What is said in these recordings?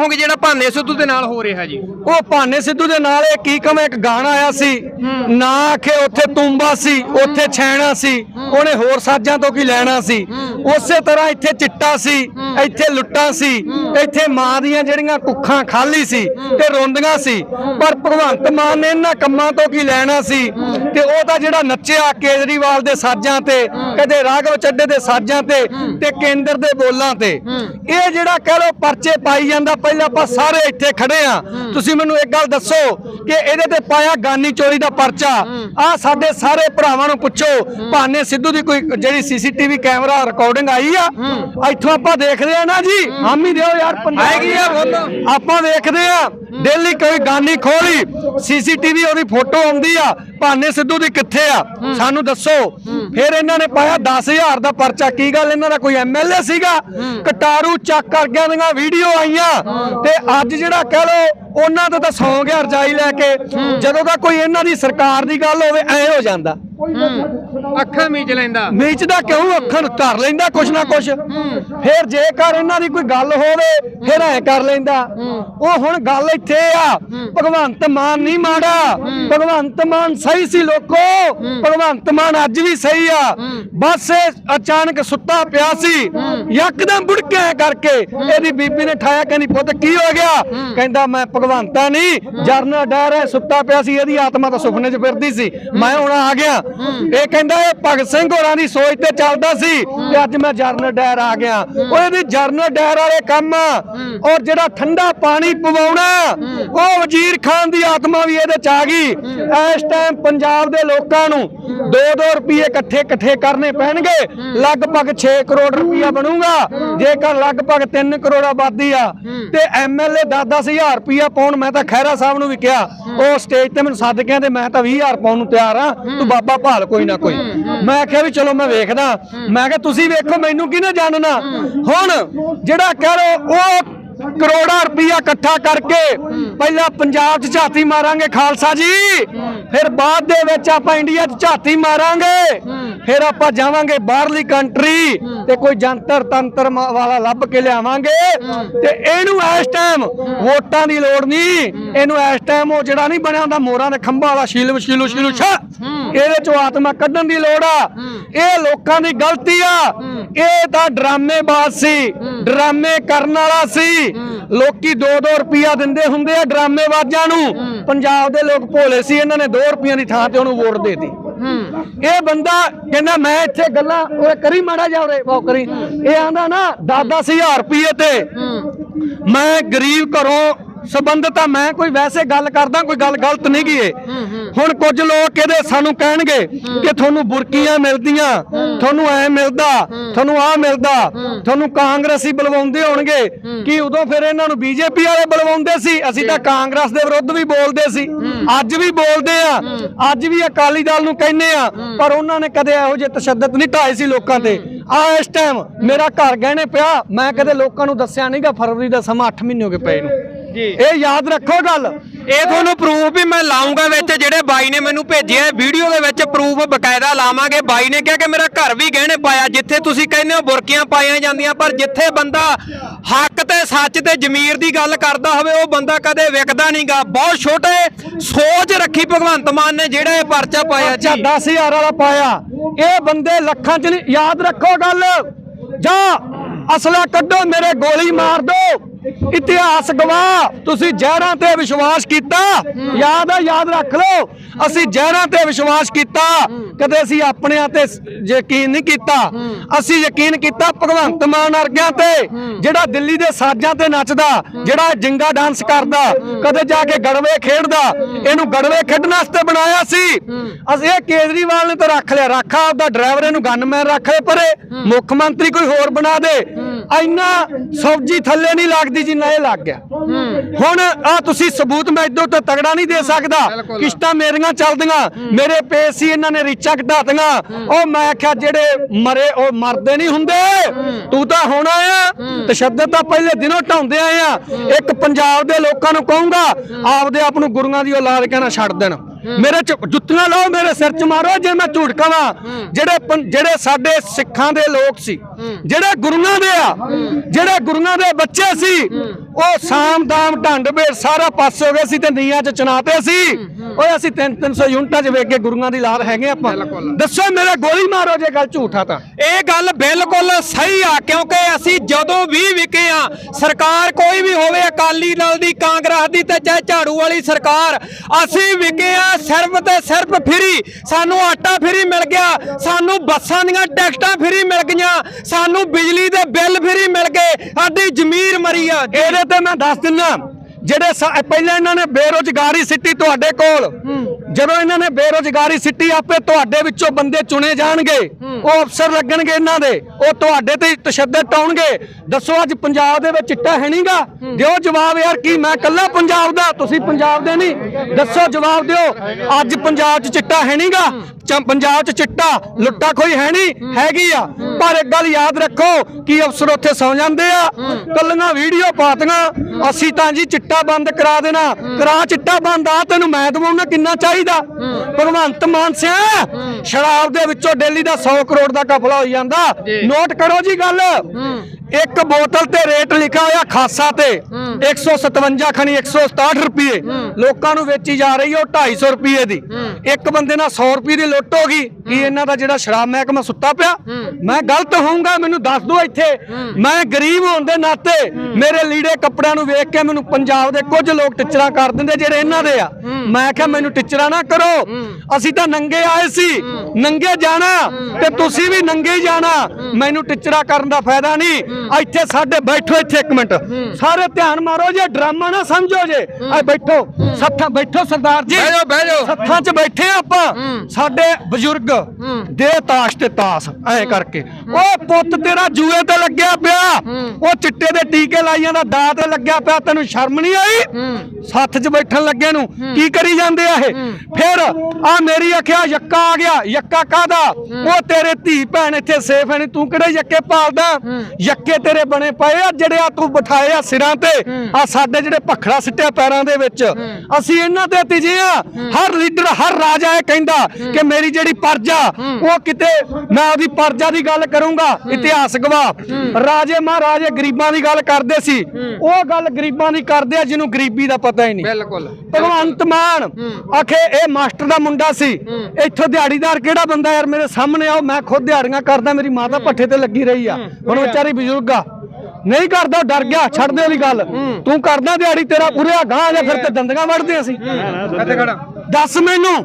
ਚਾਹੋਗੇ ਜਿਹੜਾ ਭਾਨੇ ਸਿੱਧੂ ਦੇ ਨਾਲ ਹੋ ਰਿਹਾ ਜੀ? ਉਹ ਭਾਨੇ ਸਿੱਧੂ ਦੇ ਨਾਲ ਇਹ ਕੀ ਕਮ ਇੱਕ ਗਾਣਾ ਆਇਆ ਸੀ। ਨਾ ਆਖੇ ਉੱਥੇ ਤੁੰਬਾ ਸੀ ਉੱਥੇ ਛੈਣਾ ਸੀ ਉਹਨੇ ਹੋਰ ਸਾਜ਼ਾਂ ਤੋਂ ਕੀ ਲੈਣਾ ਸੀ? ਉਸੇ ਤਰ੍ਹਾਂ ਇੱਥੇ ਚਿੱਟਾ ਸੀ ਇੱਥੇ ਲੁੱਟਾਂ ਸੀ ਇੱਥੇ ਮਾਂ ਦੀਆਂ ਜਿਹੜੀਆਂ ਕੁੱਖਾਂ ਖਾਲੀ ਸੀ ਤੇ ਰੋਂਦੀਆਂ ਸੀ। ਪਰ ਭਗਵੰਤ ਮਾਨ ਨੇ ਇਹਨਾਂ ਕੰਮਾਂ ਤੋਂ ਕੀ ਲੈਣਾ ਸੀ? ਤੇ ਉਹ ਤਾਂ ਜਿਹੜਾ ਨੱਚਿਆ ਕੇਜਰੀਵਾਲ ਦੇ ਸਾਜ਼ਾਂ ਤੇ ਕਦੇ ਰਾਘਵ ਚੱਡੇ ਦੇ ਸਾਜ਼ਾਂ ਤੇ ਤੇ ਕੇਂਦਰ ਦੇ ਬੋਲਾਂ ਤੇ। ਇਹ ਜਿਹੜਾ ਕਹਿ ਲੋ ਪਰਚੇ ਪਾਈ ਜਾਂਦਾ ਪਹਿਲਾਂ ਆਪਾਂ ਸਾਰੇ ਇੱਥੇ ਖੜੇ ਆ ਤੁਸੀਂ ਮੈਨੂੰ ਇੱਕ ਗੱਲ ਦੱਸੋ ਕਿ ਇਹਦੇ ਤੇ ਪਾਇਆ ਗਾਨੀ ਚੋਰੀ ਦਾ ਪਰਚਾ। ਆ ਸਾਡੇ ਸਾਰੇ ਭਰਾਵਾਂ ਨੂੰ ਪੁੱਛੋ। ਭਾਨੇ ਸਿੱਧੂ ਦੀ ਕੋਈ ਜਿਹੜੀ ਸੀਸੀਟੀਵੀ ਕੈਮਰਾ ਰਿਕਾਰਡਿੰਗ ਆਈ ਆ ਇੱਥੋਂ ਆਪਾਂ ਦੇਖਦੇ ਆ ਨਾ ਜੀ। ਹਮ ਦਿਓ ਯਾਰ ਆਏਗੀ ਆ। ਆਪਾਂ ਵੇਖਦੇ ਆ ਡੇਲੀ ਕੋਈ ਗਾਨੀ ਖੋਲੀ ਸੀਸੀਟੀਵੀ ਉਹਦੀ ਫੋਟੋ ਆਉਂਦੀ ਆ। ਭਾਨੇ ਸਿੱਧੂ ਦੀ ਕਿੱਥੇ ਆ? ਸਾਨੂੰ ਦੱਸੋ। ਫਿਰ ਇਹਨਾਂ ਨੇ ਪਾਇਆ 10000 ਦਾ ਪਰਚਾ। ਕੀ ਗੱਲ? ਇਹਨਾਂ ਦਾ ਕੋਈ ਐਮਐਲਏ ਸੀਗਾ? ਕਟਾਰੂ ਚੱਕ ਕਰ ਗਿਆ ਦੀਆਂ ਵੀਡੀਓ ਆਈਆਂ। ਤੇ ਅੱਜ ਜਿਹੜਾ ਕਹਿ ਲੋ ਉਹਨਾਂ ਤੋਂ ਤਾਂ ਸੌ ਗਿਆ ਰਜਾਈ ਲੈ ਕੇ ਜਦੋਂ ਦਾ ਕੋਈ ਇਹਨਾਂ ਦੀ ਸਰਕਾਰ ਦੀ ਗੱਲ ਹੋਵੇ ਐ ਹੋ ਜਾਂਦਾ। ਅੱਖਾਂ ਮੀਚ ਲੈਂਦਾ। ਮੀਚਦਾ ਕਿਉਂ? ਅੱਖਾਂ ਨੂੰ ਧਰ ਲੈਂਦਾ ਕੁਛ ਨਾ ਕੁਛ। ਫਿਰ ਜੇਕਰ ਇਹਨਾਂ ਦੀ ਕੋਈ ਗੱਲ ਹੋਵੇ ਫਿਰ ਐ ਕਰ ਲੈਂਦਾ। ਉਹ ਹੁਣ ਗੱਲ ਇੱਥੇ ਆ। ਭਗਵੰਤ ਮਾਨ ਨਹੀਂ ਮਾੜਾ। ਭਗਵੰਤ ਮਾਨ ਸਹੀ ਸੀ ਲੋਕੋ। ਭਗਵੰਤ ਮਾਨ ਅੱਜ ਵੀ ਸਹੀ ਆ। ਬਸ ਇਹ ਅਚਾਨਕ ਸੁੱਤਾ ਪਿਆ ਸੀ। ਯਕਦਮ ਬੁੜ ਕੇ ਐਂ ਕਰਕੇ ਇਹਦੀ ਬੀਬੀ ਨੇ ਠਾਇਆ ਕਹਿੰਦੀ ਪੁੱਤ ਕੀ ਹੋ ਗਿਆ? ਕਹਿੰਦਾ ਮੈਂ ਭਗਵੰਤਾ ਨਹੀਂ ਜਰਨਲ ਡਰ ਹੈ ਸੁੱਤਾ ਪਿਆ ਸੀ। ਇਹਦੀ ਆਤਮਾ ਤਾਂ ਸੁਪਨੇ 'ਚ ਫਿਰਦੀ ਸੀ। ਮੈਂ ਹੁਣ ਆ ਗਿਆ। ਇਹ ਕਹਿੰਦਾ ਇਹ ਭਗਤ ਸਿੰਘ ਹੋਰਾਂ ਦੀ ਸੋਚ ਤੇ ਚੱਲਦਾ ਸੀ ਤੇ ਅੱਜ ਮੈਂ ਜਰਨਲ ਡਾਇਰ ਆ ਗਿਆ। ਉਹ ਇਹਦੀ ਜਰਨਲ ਡਾਇਰ ਵਾਲੇ ਕੰਮ ਔਰ ਜਿਹੜਾ ਠੰਡਾ ਪਾਣੀ ਪਵਾਉਣਾ ਉਹ ਵਜ਼ੀਰ ਖਾਨ ਦੀ ਆਤਮਾ ਵੀ ਇਹਦੇ ਚ ਆ ਗਈ। ਇਸ ਟਾਈਮ ਪੰਜਾਬ ਦੇ ਲੋਕਾਂ ਨੂੰ 2-2 ਰੁਪਏ ਇਕੱਠੇ ਇਕੱਠੇ ਕਰਨੇ ਪੈਣਗੇ। ਲਗਭਗ 6 ਕਰੋੜ ਰੁਪਇਆ ਬਣੂਗਾ। ਜੇਕਰ ਲਗਭਗ 3 ਕਰੋੜ ਆਬਾਦੀ ਆ ਤੇ ਐਮਐਲਏ 10-10000 ਰੁਪਇਆ ਪਾਉਣ ਮੈਂ ਤਾਂ ਖਹਿਰਾ ਸਾਹਿਬ ਨੂੰ ਵੀ ਕਿਹਾ। ਉਹ ਸਟੇਜ ਤੇ ਮੈਨੂੰ ਸੱਦ ਕੇ ਤੇ ਮੈਂ ਤਾਂ 20000 ਪਾਉਣ ਨੂੰ ਤਿਆਰ ਆ। ਤੂੰ ਬਾਬਾ ਭਾਲ ਕੋਈ ਨਾ ਕੋਈ। ਮੈਂ ਕਿਹਾ ਵੀ ਚਲੋ ਮੈਂ ਵੇਖਦਾ। ਮੈਂ ਕਿਹਾ ਤੁਸੀਂ ਵੇਖੋ ਮੈਨੂੰ ਕਿਹਨੇ ਜਾਣਨਾ? ਹੁਣ ਜਿਹੜਾ ਕਹਿ ਲੋ ਉਹ ਕਰੋੜਾ ਰੁਪਇਆ ਇਕੱਠਾ ਕਰਕੇ ਪਹਿਲਾਂ ਪੰਜਾਬ 'ਚ ਝਾਤੀ ਮਾਰਾਂਗੇ ਖਾਲਸਾ ਜੀ। ਫਿਰ ਬਾਅਦ ਦੇ ਵਿੱਚ ਆਪਾਂ ਇੰਡੀਆ 'ਚ ਝਾਤੀ ਮਾਰਾਂਗੇ। ਫਿਰ ਆਪਾਂ ਜਾਵਾਂਗੇ ਬਾਹਰਲੀ ਕੰਟਰੀ ਤੇ ਕੋਈ ਜੰਤਰ ਤੰਤਰ ਵਾਲਾ ਲੱਭ ਕੇ ਲਿਆਵਾਂਗੇ। ਤੇ ਇਹਨੂੰ ਇਸ ਟਾਈਮ ਵੋਟਾਂ ਦੀ ਲੋੜ ਨਹੀਂ। ਇਹਨੂੰ ਇਸ ਟਾਈਮ ਉਹ ਜਿਹੜਾ ਨਹੀਂ ਬਣਿਆ ਹੁੰਦਾ ਮੋਰਾਂ ਦੇ ਖੰਭਾਂ ਵਾਲਾ ਸ਼ੀਲਵ ਸ਼ੀਲੂ ਸ਼ੀਲੂ ਛਾ। ਇਹਦੇ ਚੋਂ ਆਤਮਾ ਕੱਢਣ ਦੀ ਲੋੜ ਆ। ਇਹ ਲੋਕਾਂ ਦੀ ਗਲਤੀ ਆ। ਇਹ ਤਾਂ ਡਰਾਮੇਬਾਜ਼ ਸੀ। ਡਰਾਮੇ ਕਰਨ ਵਾਲਾ ਸੀ। ਲੋਕੀ 2-2 ਰੁਪਿਆ ਦਿੰਦੇ ਹੁੰਦੇ ਆ ਡਰਾਮੇਬਾਜ਼ਾਂ ਨੂੰ। ਪੰਜਾਬ ਦੇ ਲੋਕ ਭੋਲੇ ਸੀ ਇਹਨਾਂ ਨੇ 2 ਰੁਪਈਆਂ ਦੀ ਥਾਂ ਤੇ ਉਹਨੂੰ ਵੋਟ ਦੇਤੀ। ਇਹ ਬੰਦਾ ਕਹਿੰਦਾ ਮੈਂ ਇੱਥੇ ਗੱਲਾਂ ਉਹ ਕਰੀ ਮਾੜਾ ਜਾ ਉਰੇ ਕਰੀ। ਇਹ ਆਂਦਾ ਨਾ 10-10000 ਰੁਪਏ ਤੇ ਮੈਂ ਗਰੀਬ ਘਰੋਂ ਸੰਬੰਧਤ ਆ ਮੈਂ ਕੋਈ ਵੈਸੇ ਗੱਲ ਕਰਦਾ ਕੋਈ ਗੱਲ ਗਲਤ ਨਹੀਂ ਗਈ ਏ ਹੁਣ ਕੁਝ ਲੋਕ ਇਹਦੇ ਸਾਨੂੰ ਕਹਿਣਗੇ ਕਿ ਤੁਹਾਨੂੰ ਬੁਰਕੀਆਂ ਮਿਲਦੀਆਂ ਤੁਹਾਨੂੰ ਐ ਮਿਲਦਾ ਤੁਹਾਨੂੰ ਆ ਮਿਲਦਾ ਤੁਹਾਨੂੰ ਕਾਂਗਰਸੀ ਬੁਲਵਾਉਂਦੇ ਹੋਣਗੇ। ਕਿ ਉਦੋਂ ਫਿਰ ਇਹਨਾਂ ਨੂੰ ਬੀਜੇਪੀ ਵਾਲੇ ਬੁਲਵਾਉਂਦੇ ਸੀ? ਅਸੀਂ ਤਾਂ ਕਾਂਗਰਸ ਦੇ ਵਿਰੁੱਧ ਵੀ ਬੋਲਦੇ ਸੀ। ਅੱਜ ਵੀ ਬੋਲਦੇ ਆ। ਅੱਜ ਵੀ ਅਕਾਲੀ ਦਲ ਨੂੰ ਕਹਿੰਦੇ ਆ। ਪਰ ਉਹਨਾਂ ਨੇ ਕਦੇ ਇਹੋ ਜਿਹੇ ਤਸ਼ੱਦਦ ਨਹੀਂ ਢਾਏ ਸੀ ਲੋਕਾਂ ਤੇ। ਆ ਇਸ ਟਾਈਮ ਮੇਰਾ ਘਰ ਗਹਿਣੇ ਪਿਆ। ਮੈਂ ਕਦੇ ਲੋਕਾਂ ਨੂੰ ਦੱਸਿਆ ਨਹੀਂਗਾ ਫਰਵਰੀ ਦਾ ਸਮਾਂ 8 ਮਹੀਨੇ ਹੋ ਗਏ ਪਏ ਨੂੰ। ਇਹ ਯਾਦ ਰੱਖੋ ਗੱਲ। ਇਹ ਤੁਹਾਨੂੰ ਪ੍ਰੂਫ ਵੀ ਮੈਂ ਲਾਉਂਗਾ ਵਿੱਚ ਜਿਹੜੇ ਬਾਈ ਨੇ ਮੈਨੂੰ ਭੇਜਿਆ ਵੀਡੀਓ ਦੇ ਵਿੱਚ ਪ੍ਰੂਫ ਬਕਾਇਦਾ ਲਾਵਾਂਗੇ। ਬਾਈ ਨੇ ਕਿਹਾ ਕਿ ਮੇਰਾ ਘਰ ਵੀ ਗਹਿਣੇ ਪਾਇਆ ਜਿੱਥੇ ਤੁਸੀਂ ਕਹਿੰਦੇ ਹੋ ਬੁਰਕੀਆਂ ਪਾਈਆਂ ਜਾਂਦੀਆਂ ਪਰ ਜਿੱਥੇ ਬੰਦਾ ਹੱਕ ਤੇ ਸੱਚ ਤੇ ਜ਼ਮੀਰ ਦੀ ਗੱਲ ਕਰਦਾ ਹੋਵੇ ਉਹ ਬੰਦਾ ਕਦੇ ਵਿਕਦਾ ਨਹੀਂਗਾ। ਬਹੁਤ ਛੋਟੇ ਸੋਚ ਰੱਖੀ ਭਗਵੰਤ ਮਾਨ ਨੇ ਜਿਹੜਾ ਇਹ ਪਰਚਾ ਪਾਇਆ ਜੀ। 10000 ਵਾਲਾ ਪਾਇਆ। ਇਹ ਬੰਦੇ ਲੱਖਾਂ ਚ ਯਾਦ ਰੱਖੋ ਗੱਲ। ਜਾ ਅਸਲਾ ਕੱਢੋ ਮੇਰੇ ਗੋਲੀ ਮਾਰ ਦੋ। ਇਤਿਹਾਸ ਗਵਾਹ, ਤੁਸੀਂ ਜ਼ਹਿਰਾਂ ਤੇ ਵਿਸ਼ਵਾਸ ਕੀਤਾ? ਯਾਦ ਆ, ਯਾਦ ਰੱਖ ਲਓ। ਅਸੀਂ ਜ਼ਹਿਰਾਂ ਤੇ ਵਿਸ਼ਵਾਸ ਕੀਤਾ। ਕਦੇ ਅਸੀਂ ਆਪਣਿਆਂ ਤੇ ਯਕੀਨ ਨਹੀਂ ਕੀਤਾ। ਅਸੀਂ ਯਕੀਨ ਕੀਤਾ ਭਗਵੰਤ ਮਾਨ ਵਰਗਿਆਂ ਤੇ, ਜਿਹੜਾ ਦਿੱਲੀ ਦੇ ਸਾਜ਼ਾਂ ਤੇ ਨੱਚਦਾ, ਜਿਹੜਾ ਜਿੰਗਾ ਡਾਂਸ ਕਰਦਾ, ਕਦੇ ਜਾ ਕੇ ਗੜਵੇ ਖੇਡਦਾ, ਇਹਨੂੰ ਗੜਵੇ ਖੇਡਣ ਵਾਸਤੇ ਬਣਾਇਆ ਸੀ। ਅਸੀਂ ਇਹ ਕੇਜਰੀਵਾਲ ਨੇ ਤਾਂ ਰੱਖ ਲਿਆ। ਰੱਖਾ ਆਪਦਾ ਡਰਾਈਵਰ, ਇਹਨੂੰ ਗਨਮੈਨ ਰੱਖ ਲੈ ਪਰੇ। ਮੁੱਖ ਮੰਤਰੀ ਕੋਈ ਹੋਰ ਬਣਾ ਦੇ। ਇੰਨਾ ਸਬਜੀ ਥੱਲੇ ਨਹੀਂ ਲੱਗਦੀ ਜਿੰਨਾ ਇਹ ਲੱਗ ਗਿਆ। ਹੁਣ ਆ ਤੁਸੀਂ ਸਬੂਤ ਮੈਂ ਇਦੋਂ ਤੋਂ ਤਗੜਾ ਨਹੀਂ ਦੇ ਸਕਦਾ। ਕਿਸ਼ਤਾਂ ਮੇਰੀਆਂ ਚੱਲਦੀਆਂ ਮੇਰੇ ਪੇਸ ਸੀ ਇਹਨਾਂ ਨੇ ਰੀਚਾਂ ਘਟਾਤੀਆਂ ਉਹ ਮੈਂ ਆਖਿਆ ਜਿਹੜੇ ਮਰੇ ਉਹ ਮਰਦੇ ਨਹੀਂ ਹੁੰਦੇ। ਤੂੰ ਤਾਂ ਹੁਣ ਆਇਆ ਤਸ਼ੱਦਦ ਤਾਂ ਪਹਿਲੇ ਦਿਨੋਂ ਢਾਉਂਦੇ ਆਏ ਆ। ਇੱਕ ਪੰਜਾਬ ਦੇ ਲੋਕਾਂ ਨੂੰ ਕਹੂੰਗਾ ਆਪਦੇ ਆਪ ਨੂੰ ਗੁਰੂਆਂ ਦੀ ਔਲਾਦ ਕਹਿਣਾ ਛੱਡ ਦੇਣ। ਮੇਰੇ ਚ ਜੁੱਤੀਆਂ ਲਾਓ ਮੇਰੇ ਸਿਰ ਚ ਮਾਰੋ ਜੇ ਮੈਂ ਝੂਠ ਕਵਾਂ। ਜਿਹੜੇ ਜਿਹੜੇ ਸਾਡੇ ਸਿੱਖਾਂ ਦੇ ਲੋਕ ਸੀ ਜਿਹੜੇ ਗੁਰੂਆਂ ਦੇ ਆ ਜਿਹੜੇ ਗੁਰੂਆਂ ਦੇ ਬੱਚੇ ਸੀ ਉਹ ਸਾਮ ਦਾਮ ਢੰਡ ਬੇੜ ਸਾਰਾ ਪਾਸੇ ਹੋ ਗਏ ਸੀ ਤੇ ਨੀਆਂ ਚ ਚਨਾਤੇ ਸੀ। ਓਏ ਅਸੀਂ 3-300 ਯੂਨਿਟਾਂ ਚ ਵੇਖ ਕੇ ਗੁਰੂਆਂ ਦੀ ਲਾਲ ਹੈਗੇ ਆਪਾਂ। ਦੱਸੋ ਮੇਰੇ ਗੋਲੀ ਮਾਰੋ ਜੇ ਗੱਲ ਝੂਠਾ ਤਾਂ। ਇਹ ਗੱਲ ਬਿਲਕੁਲ ਸਹੀ ਆ ਕਿਉਂਕਿ ਅਸੀਂ ਜਦੋਂ ਵੀ ਵਿਕੇ ਆ ਸਰਕਾਰ ਕੋਈ ਵੀ ਹੋਵੇ ਅਕਾਲੀ ਦਲ ਦੀ ਕਾਂਗਰਸ ਦੀ ਤੇ ਚਾਹੇ ਝਾੜੂ ਵਾਲੀ ਸਰਕਾਰ ਅਸੀਂ ਵਿਕੇ ਆ ਸਿਰਫ ਤੇ ਸਿਰਫ ਫਰੀ। ਸਾਨੂੰ ਆਟਾ ਫਰੀ ਮਿਲ ਗਿਆ। ਸਾਨੂੰ ਬੱਸਾਂ ਦੀਆਂ ਟਿਕਟਾਂ ਫਰੀ ਮਿਲ ਗਈਆਂ। ਸਾਨੂੰ ਬਿਜਲੀ ਦੇ ਬਿੱਲ ਫਰੀ ਮਿਲ ਗਏ। ਸਾਡੀ ਜ਼ਮੀਰ ਮਰੀ ਆ। ਇਹਦੇ ਤੇ ਮੈਂ ਦੱਸ ਦਿੰਨਾ। ਜਿਹੜੇ ਪਹਿਲਾਂ ਇਹਨਾਂ ਨੇ ਬੇਰੋਜ਼ਗਾਰੀ ਸਿੱਟੀ ਤੁਹਾਡੇ ਕੋਲ। ਜਦੋਂ ਇਹਨਾਂ ਨੇ ਬੇਰੋਜ਼ਗਾਰੀ ਸਿੱਟੀ ਆਪੇ ਤੁਹਾਡੇ ਵਿੱਚੋਂ ਬੰਦੇ ਚੁਣੇ ਜਾਣਗੇ। ਉਹ ਅਫਸਰ ਲੱਗਣਗੇ ਇਹਨਾਂ ਦੇ। ਉਹ ਤੁਹਾਡੇ ਤੇ ਤਸ਼ੱਦਦ ਟਾਉਣਗੇ। ਦੱਸੋ ਅੱਜ ਪੰਜਾਬ ਦੇ ਵਿੱਚ ਚਿੱਟਾ ਹੈ ਨਹੀਂਗਾ ਦਿਓ ਜਵਾਬ ਯਾਰ ਕੀ ਮੈਂ ਕੱਲਾ ਪੰਜਾਬ ਦਾ? ਤੁਸੀਂ ਪੰਜਾਬ ਦੇ ਨਹੀਂ। ਦੱਸੋ ਜਵਾਬ ਦਿਓ। ਅੱਜ ਪੰਜਾਬ 'ਚ ਚਿੱਟਾ ਹੈ ਨਹੀਂਗਾ ਪੰਜਾਬ 'ਚ ਚਿੱਟਾ ਲੁੱਟਾ ਕੋਈ ਹੈ ਨਹੀਂ ਹੈਗੀ ਆ। ਪਰ ਇੱਕ ਗੱਲ ਯਾਦ ਰੱਖੋ ਕਿ ਅਫਸਰ ਉੱਥੇ ਸੌ ਜਾਂਦੇ ਆ ਕੱਲੀਆਂ ਵੀਡੀਓ ਪਾਤੀਆਂ ਅਸੀਂ ਤਾਂ ਜੀ ਚਿੱਟਾ ਬੰਦ ਕਰਾ ਦੇਣਾ ਕਰਾ ਚਿੱਟਾ ਬੰਦ ਆ ਤੈਨੂੰ ਮੈਂ ਦਵਾਉਣਾ ਕਿੰਨਾ ਚਾਹੀਦਾ? ਭਗਵੰਤ ਮਾਨ ਸਿਆ ਸ਼ਰਾਬ ਦੇ ਵਿੱਚੋਂ ਡੇਲੀ ਦਾ 100 ਕਰੋੜ ਦਾ ਕਫਲਾ ਹੋਈ ਜਾਂਦਾ। ਨੋਟ ਕਰੋ ਜੀ ਗੱਲ। ਇੱਕ ਬੋਤਲ ਤੇ ਰੇਟ ਲਿਖਿਆ ਹੋਇਆ ਖਾਸਾ ਤੇ। 157 ਖਣੀ 167 ਰੁਪਏ। ਲੋਕਾਂ ਨੂੰ ਵੇਚੀ ਜਾ ਰਹੀ ਹੈ ਉਹ 250 ਰੁਪਏ ਦੀ। ਇੱਕ ਬੰਦੇ ਨਾਲ 100 ਰੁਪਏ ਦੀ ਲੁੱਟ ਹੋ ਗਈ। ਕੀ ਇਹਨਾਂ ਦਾ ਜਿਹੜਾ ਸ਼ਰਾਬ ਮਹਿਕਮਾ ਸੁੱਤਾ ਪਿਆ? ਮੈਂ ਗਲਤ ਹੋਊਂਗਾ? ਮੈਨੂੰ ਦੱਸ ਦਿਓ ਇੱਥੇ। ਮੈਂ ਗਰੀਬ ਹੋਣ ਦੇ ਨਾਤੇ ਮੇਰੇ ਲੀੜੇ ਕੱਪੜਿਆਂ ਨੂੰ ਵੇਖ ਕੇ ਮੈਨੂੰ ਪੰਜਾਬ ਦੇ ਕੁਝ ਲੋਕ ਟਿੱਚਰਾਂ ਕਰ ਦਿੰਦੇ ਜਿਹੜੇ ਇਹਨਾਂ ਦੇ ਆ। ਮੈਂ ਕਿਹਾ ਮੈਨੂੰ ਟਿੱਚਰਾਂ ਨਾ ਕਰੋ। ਅਸੀਂ ਤਾਂ ਨੰਗੇ ਆਏ ਸੀ। ਨੰਗੇ ਜਾਣਾ। ਤੇ ਤੁਸੀਂ ਵੀ ਨੰਗੇ ਹੀ ਜਾਣਾ। ਮੈਨੂੰ ਟਿੱਚਰਾਂ ਕਰਨ ਦਾ ਫਾਇਦਾ ਨਹੀਂ। ਇੱਥੇ ਸਾਡੇ ਬੈਠੋ ਇੱਥੇ ਇੱਕ ਮਿੰਟ। ਸਾਰੇ ਧਿਆਨ ਮਾਰੋ ਜੇ ਡਰਾਮਾ ਨਾ ਸਮਝੋ ਜੇ। ਆ ਬੈਠੋ ਸੱਥਾਂ ਬੈਠੋ ਸਰਦਾਰ ਜੀ। ਬਹਿ ਜਾਓ, ਬਹਿ ਜਾਓ। ਸੱਥਾਂ 'ਚ ਬੈਠੇ ਆਪਾਂ। ਸਾਡੇ ਬਜ਼ੁਰਗ ਦੇ ਤਾਸ਼ ਤੇ ਤਾਸ ਐ ਕਰਕੇ। ਉਹ ਪੁੱਤ ਤੇਰਾ ਜੂਏ ਤੇ ਲੱਗਿਆ ਪਿਆ। ਉਹ ਚਿੱਟੇ ਦੇ ਟੀਕੇ ਲਾਈਆਂ ਦਾ ਦਾ ਤੇ ਲੱਗਿਆ ਪਿਆ। ਤੈਨੂੰ ਸ਼ਰਮ ਨਹੀਂ ਆਈ? ਸੱਥ 'ਚ ਬੈਠਣ ਲੱਗੇ ਨੂੰ ਕੀ ਕਰੀ ਜਾਂਦੇ ਆ ਇਹ? ਫਿਰ ਆ ਮੇਰੀ ਆਖਿਆ ਯੱਕਾ ਆ ਗਿਆ। ਯੱਕਾ ਕਾਦਾ ਉਹ ਤੇਰੇ ਧੀ ਭੈਣ ਇੱਥੇ ਸੇਫ ਹੈ ਨਹੀਂ ਤੂੰ ਕਿਹੜੇ ਯੱਕੇ ਪਾਲਦਾ ਯੱਕੇ ਤੇਰੇ ਬਣੇ ਪਏ ਆ ਜਿਹੜੇ ਆ ਤੂੰ ਬਿਠਾਏ ਆ ਸਿਰਾਂ ਤੇ ਆ ਸਾਡੇ ਜਿਹੜੇ ਭਖੜਾ ਸਿੱਟਿਆ ਪੈਰਾਂ ਦੇ ਵਿੱਚ। ਅਸੀਂ ਇਹਨਾਂ ਤੇ ਤੀਜੇ ਆ। ਹਰ ਲੀਡਰ ਹਰ ਰਾਜਾ ਇਹ ਕਹਿੰਦਾ ਕਿ ਮੇਰੀ ਜਿਹੜੀ ਪਰਜਾ ਉਹ ਕਿਤੇ ਮੈਂ ਉਹਦੀ ਪਰਜਾ ਦੀ ਗੱਲ ਕਰੂੰਗਾ ਇਤਿਹਾਸ ਗਵਾਹ ਰਾਜੇ ਮਹਾਰਾਜੇ ਗਰੀਬਾਂ ਦੀ ਗੱਲ ਕਰਦੇ ਸੀ। ਉਹ ਗੱਲ ਗਰੀਬਾਂ ਦੀ ਕਰਦੇ ਆ ਜਿਹਨੂੰ ਗਰੀਬੀ ਦਾ ਪਤਾ ਹੀ ਨਹੀਂ। ਬਿਲਕੁਲ। ਭਗਵੰਤ ਮਾਨ ਆਖੇ ਇਹ ਮਾਸਟਰ ਦਾ ਮੁੰਡਾ ਸੀ। ਇੱਥੋਂ ਦਿਹਾੜੀਦਾਰ ਕਿਹੜਾ ਬੰਦਾ ਯਾਰ ਮੇਰੇ ਸਾਹਮਣੇ ਆਓ ਮੈਂ ਖੁਦ ਦਿਹਾੜੀਆਂ ਕਰਦਾ ਮੇਰੀ ਮਾਤਾ ਪੱਠੇ ਤੇ ਲੱਗੀ ਰਹੀ ਆ। ਹੁਣ ਵਿਚਾਰੀ ਬਜ਼ੁਰਗ ਆ ਨਹੀਂ ਕਰਦਾ ਡਰ ਗਿਆ ਛੱਡ ਦੇ ਵਾਲੀ ਗੱਲ। ਤੂੰ ਕਰਦਾ ਦਿਹਾੜੀ ਤੇਰਾ ਪੂਰੇ ਗਾਂ ਜਾਂ ਫਿਰ ਤੇ ਦੰਦਗਾ ਵੜਦੇ ਅਸੀਂ। ਇੱਥੇ ਖੜਾ? ਦੱਸ ਮੈਨੂੰ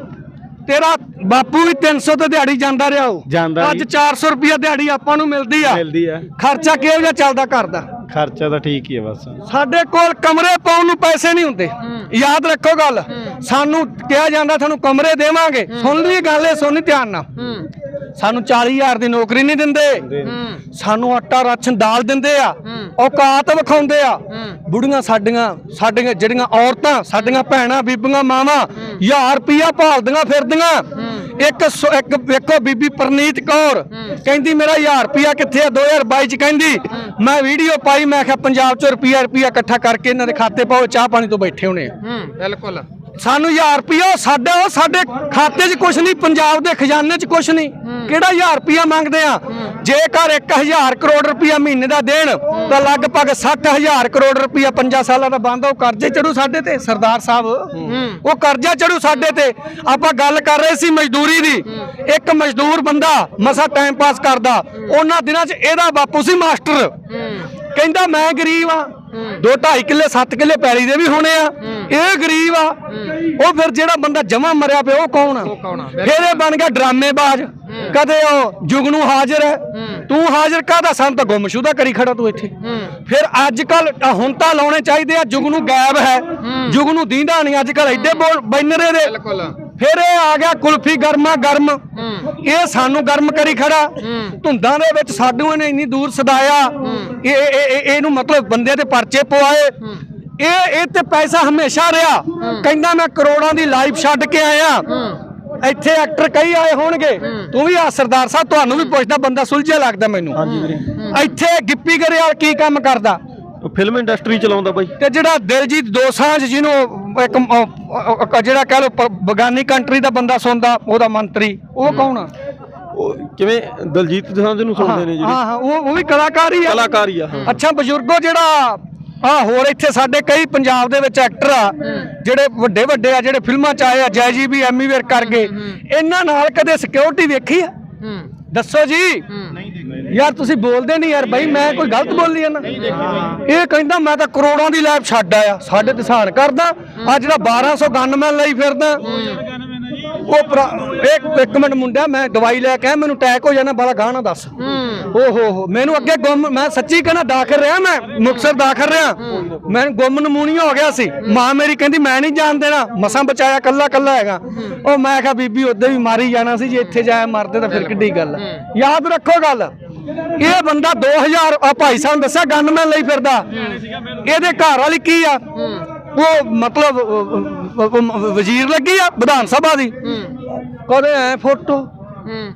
ਤੇਰਾ ਬਾਪੂ ਵੀ 300 ਤੇ ਦਿਹਾੜੀ ਜਾਂਦਾ ਰਿਹਾ ਉਹ। ਅੱਜ ਜੀ। 400 ਰੁਪਿਆ ਦਿਹਾੜੀ ਆਪਾਂ ਨੂੰ ਮਿਲਦੀ ਆ। ਮਿਲਦੀ ਆ। ਖਰਚਾ ਕਿਹੋ ਜਿਹਾ ਚੱਲਦਾ ਘਰ ਦਾ? ਖਰਚਾ ਤਾਂ ਠੀਕ ਹੀ ਹੈ ਬਸ। ਸਾਡੇ ਕੋਲ ਕਮਰੇ ਪਾਉਣ ਨੂੰ ਪੈਸੇ ਨਹੀਂ ਹੁੰਦੇ। ਯਾਦ ਰੱਖੋ ਗੱਲ। ਸਾਨੂੰ ਕਿਹਾ ਜਾਂਦਾ ਤੁਹਾਨੂੰ ਕਮਰੇ ਦੇਵਾਂਗੇ। ਸੁਣ ਲਈ ਗੱਲ ਇਹ ਸੁਣੀ ਧਿਆਨ ਨਾਲ। ਸਾਨੂੰ 40000 ਦੀ ਨੌਕਰੀ ਨਹੀਂ ਦਿੰਦੇ। ਸਾਨੂੰ ਆਟਾ ਰਾਸ਼ਨ ਦਾਲ ਦਿੰਦੇ ਆ। ਔਕਾਤ ਵਿਖਾਉਂਦੇ ਆ। ਬੁੜੀਆਂ ਸਾਡੀਆਂ ਸਾਡੀਆਂ ਜਿਹੜੀਆਂ ਔਰਤਾਂ ਸਾਡੀਆਂ ਭੈਣਾਂ ਬੀਬੀਆਂ ਮਾਵਾਂ 1000 ਰੁਪਿਆ ਭਾਲਦੀਆਂ ਫਿਰਦੀਆਂ। ਇੱਕ ਇੱਕ ਵੇਖੋ ਬੀਬੀ ਪ੍ਰਨੀਤ ਕੌਰ ਕਹਿੰਦੀ ਮੇਰਾ 1000 ਰੁਪਿਆ ਕਿੱਥੇ ਆ? 2022 ਚ ਕਹਿੰਦੀ ਮੈਂ ਵੀਡੀਓ ਪਾਈ ਮੈਂ ਕਿਹਾ ਪੰਜਾਬ ਚ ਰੁਪਿਆ ਰੁਪਿਆ ਇਕੱਠਾ ਕਰਕੇ ਇਹਨਾਂ ਦੇ ਖਾਤੇ ਪਾਓ ਚਾਹ ਪਾਣੀ ਤੋਂ ਬੈਠੇ ਹੋਣੇ ਬਿਲਕੁਲ। ਸਾਨੂੰ 1000 ਰੁਪਿਆ ਸਾਡਾ ਉਹ ਸਾਡੇ ਖਾਤੇ 'ਚ ਕੁਛ ਨਹੀਂ ਪੰਜਾਬ ਦੇ ਖਜ਼ਾਨੇ 'ਚ ਕੁਛ ਨਹੀਂ। ਕਿਹੜਾ 1000 ਰੁਪਿਆ ਮੰਗਦੇ ਆ? ਜੇਕਰ 1000 ਕਰੋੜ ਰੁਪਿਆ ਮਹੀਨੇ ਦਾ ਦੇਣ ਤਾਂ ਲਗਭਗ 60000 ਕਰੋੜ ਰੁਪਿਆ 5 ਸਾਲਾਂ ਦਾ ਬੰਦ ਉਹ ਕਰਜ਼ੇ ਚੜੂ ਸਾਡੇ ਤੇ ਸਰਦਾਰ ਸਾਹਿਬ। ਉਹ ਕਰਜ਼ਾ ਚੜੂ ਸਾਡੇ ਤੇ। ਆਪਾਂ ਗੱਲ ਕਰ ਰਹੇ ਸੀ ਮਜ਼ਦੂਰੀ ਦੀ। ਇੱਕ ਮਜ਼ਦੂਰ ਬੰਦਾ ਮਸਾ ਟਾਈਮ ਪਾਸ ਕਰਦਾ। ਉਹਨਾਂ ਦਿਨਾਂ 'ਚ ਇਹਦਾ ਬਾਪੂ ਸੀ ਮਾਸਟਰ। ਕਹਿੰਦਾ ਮੈਂ ਗਰੀਬ ਆ। ਦੋ ਢਾਈ ਕਿੱਲੇ 7 ਕਿੱਲੇ ਪੈਲੀ ਦੇ ਵੀ ਹੋਣੇ ਆ। ਇਹ ਗਰੀਬ ਆ। ਉਹ ਫਿਰ ਜਿਹੜਾ ਬੰਦਾ ਜਮਾ ਮਰਿਆ ਪਿਆ ਉਹ ਕੌਣ ਆ? ਫਿਰ ਇਹ ਬਣ ਗਿਆ ਡਰਾਮੇਬਾਜ਼। ਕਦੇ ਉਹ ਜੁਗਨੂ ਹਾਜ਼ਰ ਹੈ। ਤੂੰ ਹਾਜ਼ਰ ਕਾਹਦਾ? ਸਾਨੂੰ ਤਾਂ ਗੁੰਮਸ਼ੁਦਾ ਕਰੀ ਖੜਾ ਤੂੰ ਇੱਥੇ। ਫਿਰ ਅੱਜ ਕੱਲ ਹੁਣ ਤਾਂ ਲਾਉਣੇ ਚਾਹੀਦੇ ਆ ਜੁਗਨੂ ਗਾਇਬ ਹੈ। ਜੁਗਨੂ ਦੀਂਦਾ ਨਹੀਂ। ਅੱਜ ਕੱਲ ਐਡੇ ਬੈਨਰੇ ਦੇ। ਬਿਲਕੁਲ। ਫਿਰ ਇਹ ਆ ਗਿਆ ਕੁਲਫੀ ਗਰਮਾ ਗਰਮ। ਇਹ ਸਾਨੂੰ ਗਰਮ ਕਰੀ ਖੜਾ। ਧੁੰਦਾਂ ਦੇ ਵਿੱਚ ਸਾਡੂ ਇਹਨੇ ਇੰਨੀ ਦੂਰ ਸਦਾਇਆ। ਇਹ ਇਹ- ਇਹ ਇਹਨੂੰ ਮਤਲਬ ਬੰਦੇ ਦੇ ਪਰਚੇ ਪਵਾਏ। ਇਹ ਇਹ ਤੇ ਪੈਸਾ ਹਮੇਸ਼ਾ ਰਿਹਾ। ਕਹਿੰਦਾ ਮੈਂ ਕਰੋੜਾਂ ਦੀ ਲਾਈਫ ਛੱਡ ਕੇ ਆਇਆ। ਇੱਥੇ ਐਕਟਰ ਕਈ ਆਏ ਹੋਣਗੇ। ਤੂੰ ਵੀ ਆ ਸਰਦਾਰ ਸਾਹਿਬ ਤੁਹਾਨੂੰ ਵੀ ਪੁੱਛਦਾ ਬੰਦਾ ਸੁਲਝਿਆ ਲੱਗਦਾ ਮੈਨੂੰ। ਹਾਂਜੀ ਵੀਰੇ। ਇੱਥੇ ਗਿੱਪੀ ਗਰੇਵਾਲ ਕੀ ਕੰਮ ਕਰਦਾ? ਫਿਲਮ ਇੰਡਸਟਰੀ ਚਲਾਉਂਦਾ ਬਾਈ। ਤੇ ਜਿਹੜਾ ਦਿਲਜੀਤ ਦੋਸਾਂਝ ਜਿਹਨੂੰ ਇੱਕ ਅ, ਅ, ਅ, ਜਿਹੜਾ ਕਹਿ ਲੋ ਬਗਾਨੀ ਕੰਟਰੀ ਦਾ ਬੰਦਾ ਸੁਣਦਾ ਉਹਦਾ ਮੰਤਰੀ ਉਹ ਕੌਣ ਆ? ਉਹ ਕਿਵੇਂ ਦਲਜੀਤ ਦੋਸਾਂਝ ਨੂੰ ਸੁਣਦੇ ਨੇ ਜਿਹੜੇ? ਹਾਂ ਹਾਂ ਉਹ ਉਹ ਵੀ ਕਲਾਕਾਰ ਹੀ ਆ। ਕਲਾਕਾਰ ਹੀ ਆ ਹਾਂ। ਅੱਛਾ ਬਜ਼ੁਰਗੋ ਜਿਹੜਾ ਆ ਹੋਰ ਇੱਥੇ ਸਾਡੇ ਕਈ ਪੰਜਾਬ ਦੇ ਵਿੱਚ ਐਕਟਰ ਆ ਜਿਹੜੇ ਵੱਡੇ ਵੱਡੇ ਆ ਜਿਹੜੇ ਫਿਲਮਾਂ ਚ ਆਏ ਆ ਜੈ ਜੀ ਵੀ ਐਮੀ ਵੇਰ ਕਰ ਗਏ ਇਹਨਾਂ ਨਾਲ ਕਦੇ ਸਿਕਿਉਰਿਟੀ ਵੇਖੀ ਆ? ਹੂੰ। ਦੱਸੋ ਜੀ। ਯਾਰ ਤੁਸੀਂ ਬੋਲਦੇ ਨਹੀਂ ਯਾਰ ਬਾਈ ਮੈਂ ਕੋਈ ਗਲਤ ਬੋਲੀ ਆ ਨਾ ਇਹ ਕਹਿੰਦਾ ਮੈਂ ਤਾਂ ਕਰੋੜਾਂ ਦੀ ਲੈਬ ਛੱਡ ਆਇਆ ਸਾਡੇ ਤੇ ਸਹਾਨ ਕਰਦਾ ਆ ਜਿਹੜਾ 1200 ਗਨਮੈਨ ਲਈ ਫਿਰਦਾ। ਉਹ ਇੱਕ ਇੱਕ ਮਿੰਟ ਮੁੰਡਿਆ ਮੈਂ ਦਵਾਈ ਲੈ ਕੇ ਮੈਨੂੰ ਅਟੈਕ ਹੋ ਜਾਣਾ ਬਾਲਾ ਗਾਣਾ ਦੱਸ। ਓ ਹੋ ਹੋ ਮੈਨੂੰ ਅੱਗੇ ਗੁੰਮ ਮੈਂ ਸੱਚੀ ਕਹਿੰਦਾ ਦਾਖਲ ਰਿਹਾ ਮੈਂ ਮੁਕਸਰ ਦਾਖਲ ਰਿਹਾ। ਮੈਂ ਗੁੰਮ ਨਮੂਨੀਆ ਹੋ ਗਿਆ ਸੀ। ਮਾਂ ਮੇਰੀ ਕਹਿੰਦੀ ਮੈਂ ਨਹੀਂ ਜਾਣ ਦੇਣਾ ਮਸਾਂ ਬਚਾਇਆ ਕੱਲਾ ਕੱਲਾ ਹੈਗਾ। ਉਹ ਮੈਂ ਕਿਹਾ ਬੀਬੀ ਉਹਦੇ ਵੀ ਮਾਰੀ ਜਾਣਾ ਸੀ ਜੇ ਇੱਥੇ ਜਾਇਆ ਮਰਦੇ ਤਾਂ ਫਿਰ ਕਿੱਡੀ ਗੱਲ। ਯਾਦ ਰੱਖੋ ਗੱਲ। ਇਹ ਬੰਦਾ 2000 ਆ ਭਾਈ ਸਾਹਿਬ ਦੱਸਿਆ ਗਨਮੈਨ ਲਈ ਫਿਰਦਾ। ਇਹਦੇ ਘਰ ਵਾਲੀ ਕੀ ਆ? ਉਹ ਮਤਲਬ ਵਜ਼ੀਰ ਲੱਗੀ ਆ ਵਿਧਾਨ ਸਭਾ ਦੀ। ਕਦੇ ਐ ਫੋਟੋ,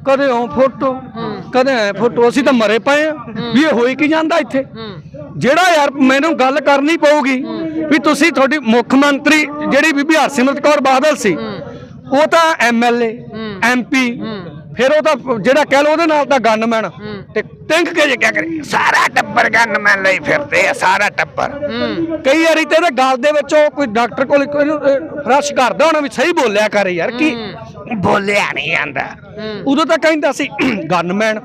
ਕਦੇ ਉਹ ਫੋਟੋ, ਕਦੇ ਐ ਫੋਟੋ। ਅਸੀਂ ਤਾਂ ਮਰੇ ਪਏ ਆ। ਵੀ ਇਹ ਹੋਈ ਕੀ ਜਾਂਦਾ ਇੱਥੇ? ਜਿਹੜਾ ਯਾਰ ਮੈਨੂੰ ਗੱਲ ਕਰਨੀ ਪਊਗੀ, ਵੀ ਤੁਸੀਂ ਤੁਹਾਡੀ ਮੁੱਖ ਮੰਤਰੀ ਜਿਹੜੀ ਬੀਬੀ ਹਰਸਿਮਰਤ ਕੌਰ ਬਾਦਲ ਸੀ, ਉਹ ਤਾਂ ਐਮਐਲਏ ਐਮਪੀ ਫਿਰ ਉਹ ਤਾਂ ਜਿਹੜਾ ਕਹਿ ਲਓ ਉਹਦੇ ਨਾਲ ਤਾਂ ਗਨਮੈਨ ਤੇ ਟਿੰਕ ਕੇ ਜੇ ਕਿਆ ਕਰੇ? ਸਾਰਾ ਟੱਬਰ ਗਨਮੈਨ ਲਈ ਫਿਰਦੇ ਆ ਸਾਰਾ ਟੱਬਰ। ਕਈ ਵਾਰੀ ਤੇ ਇਹਦੇ ਗੱਲ ਦੇ ਵਿੱਚ ਕੋਈ ਡਾਕਟਰ ਕੋਲ ਕੋਈ ਇਹਨੂੰ ਰਸ਼ ਕਰਦਾ ਹੋਣਾ ਵੀ ਸਹੀ ਬੋਲਿਆ ਕਰੇ ਯਾਰ ਕੀ ਬੋਲਿਆ ਨਹੀਂ ਆਂਦਾ। ਉਦੋਂ ਤਾਂ ਕਹਿੰਦਾ ਸੀ ਗਨਮੈਨ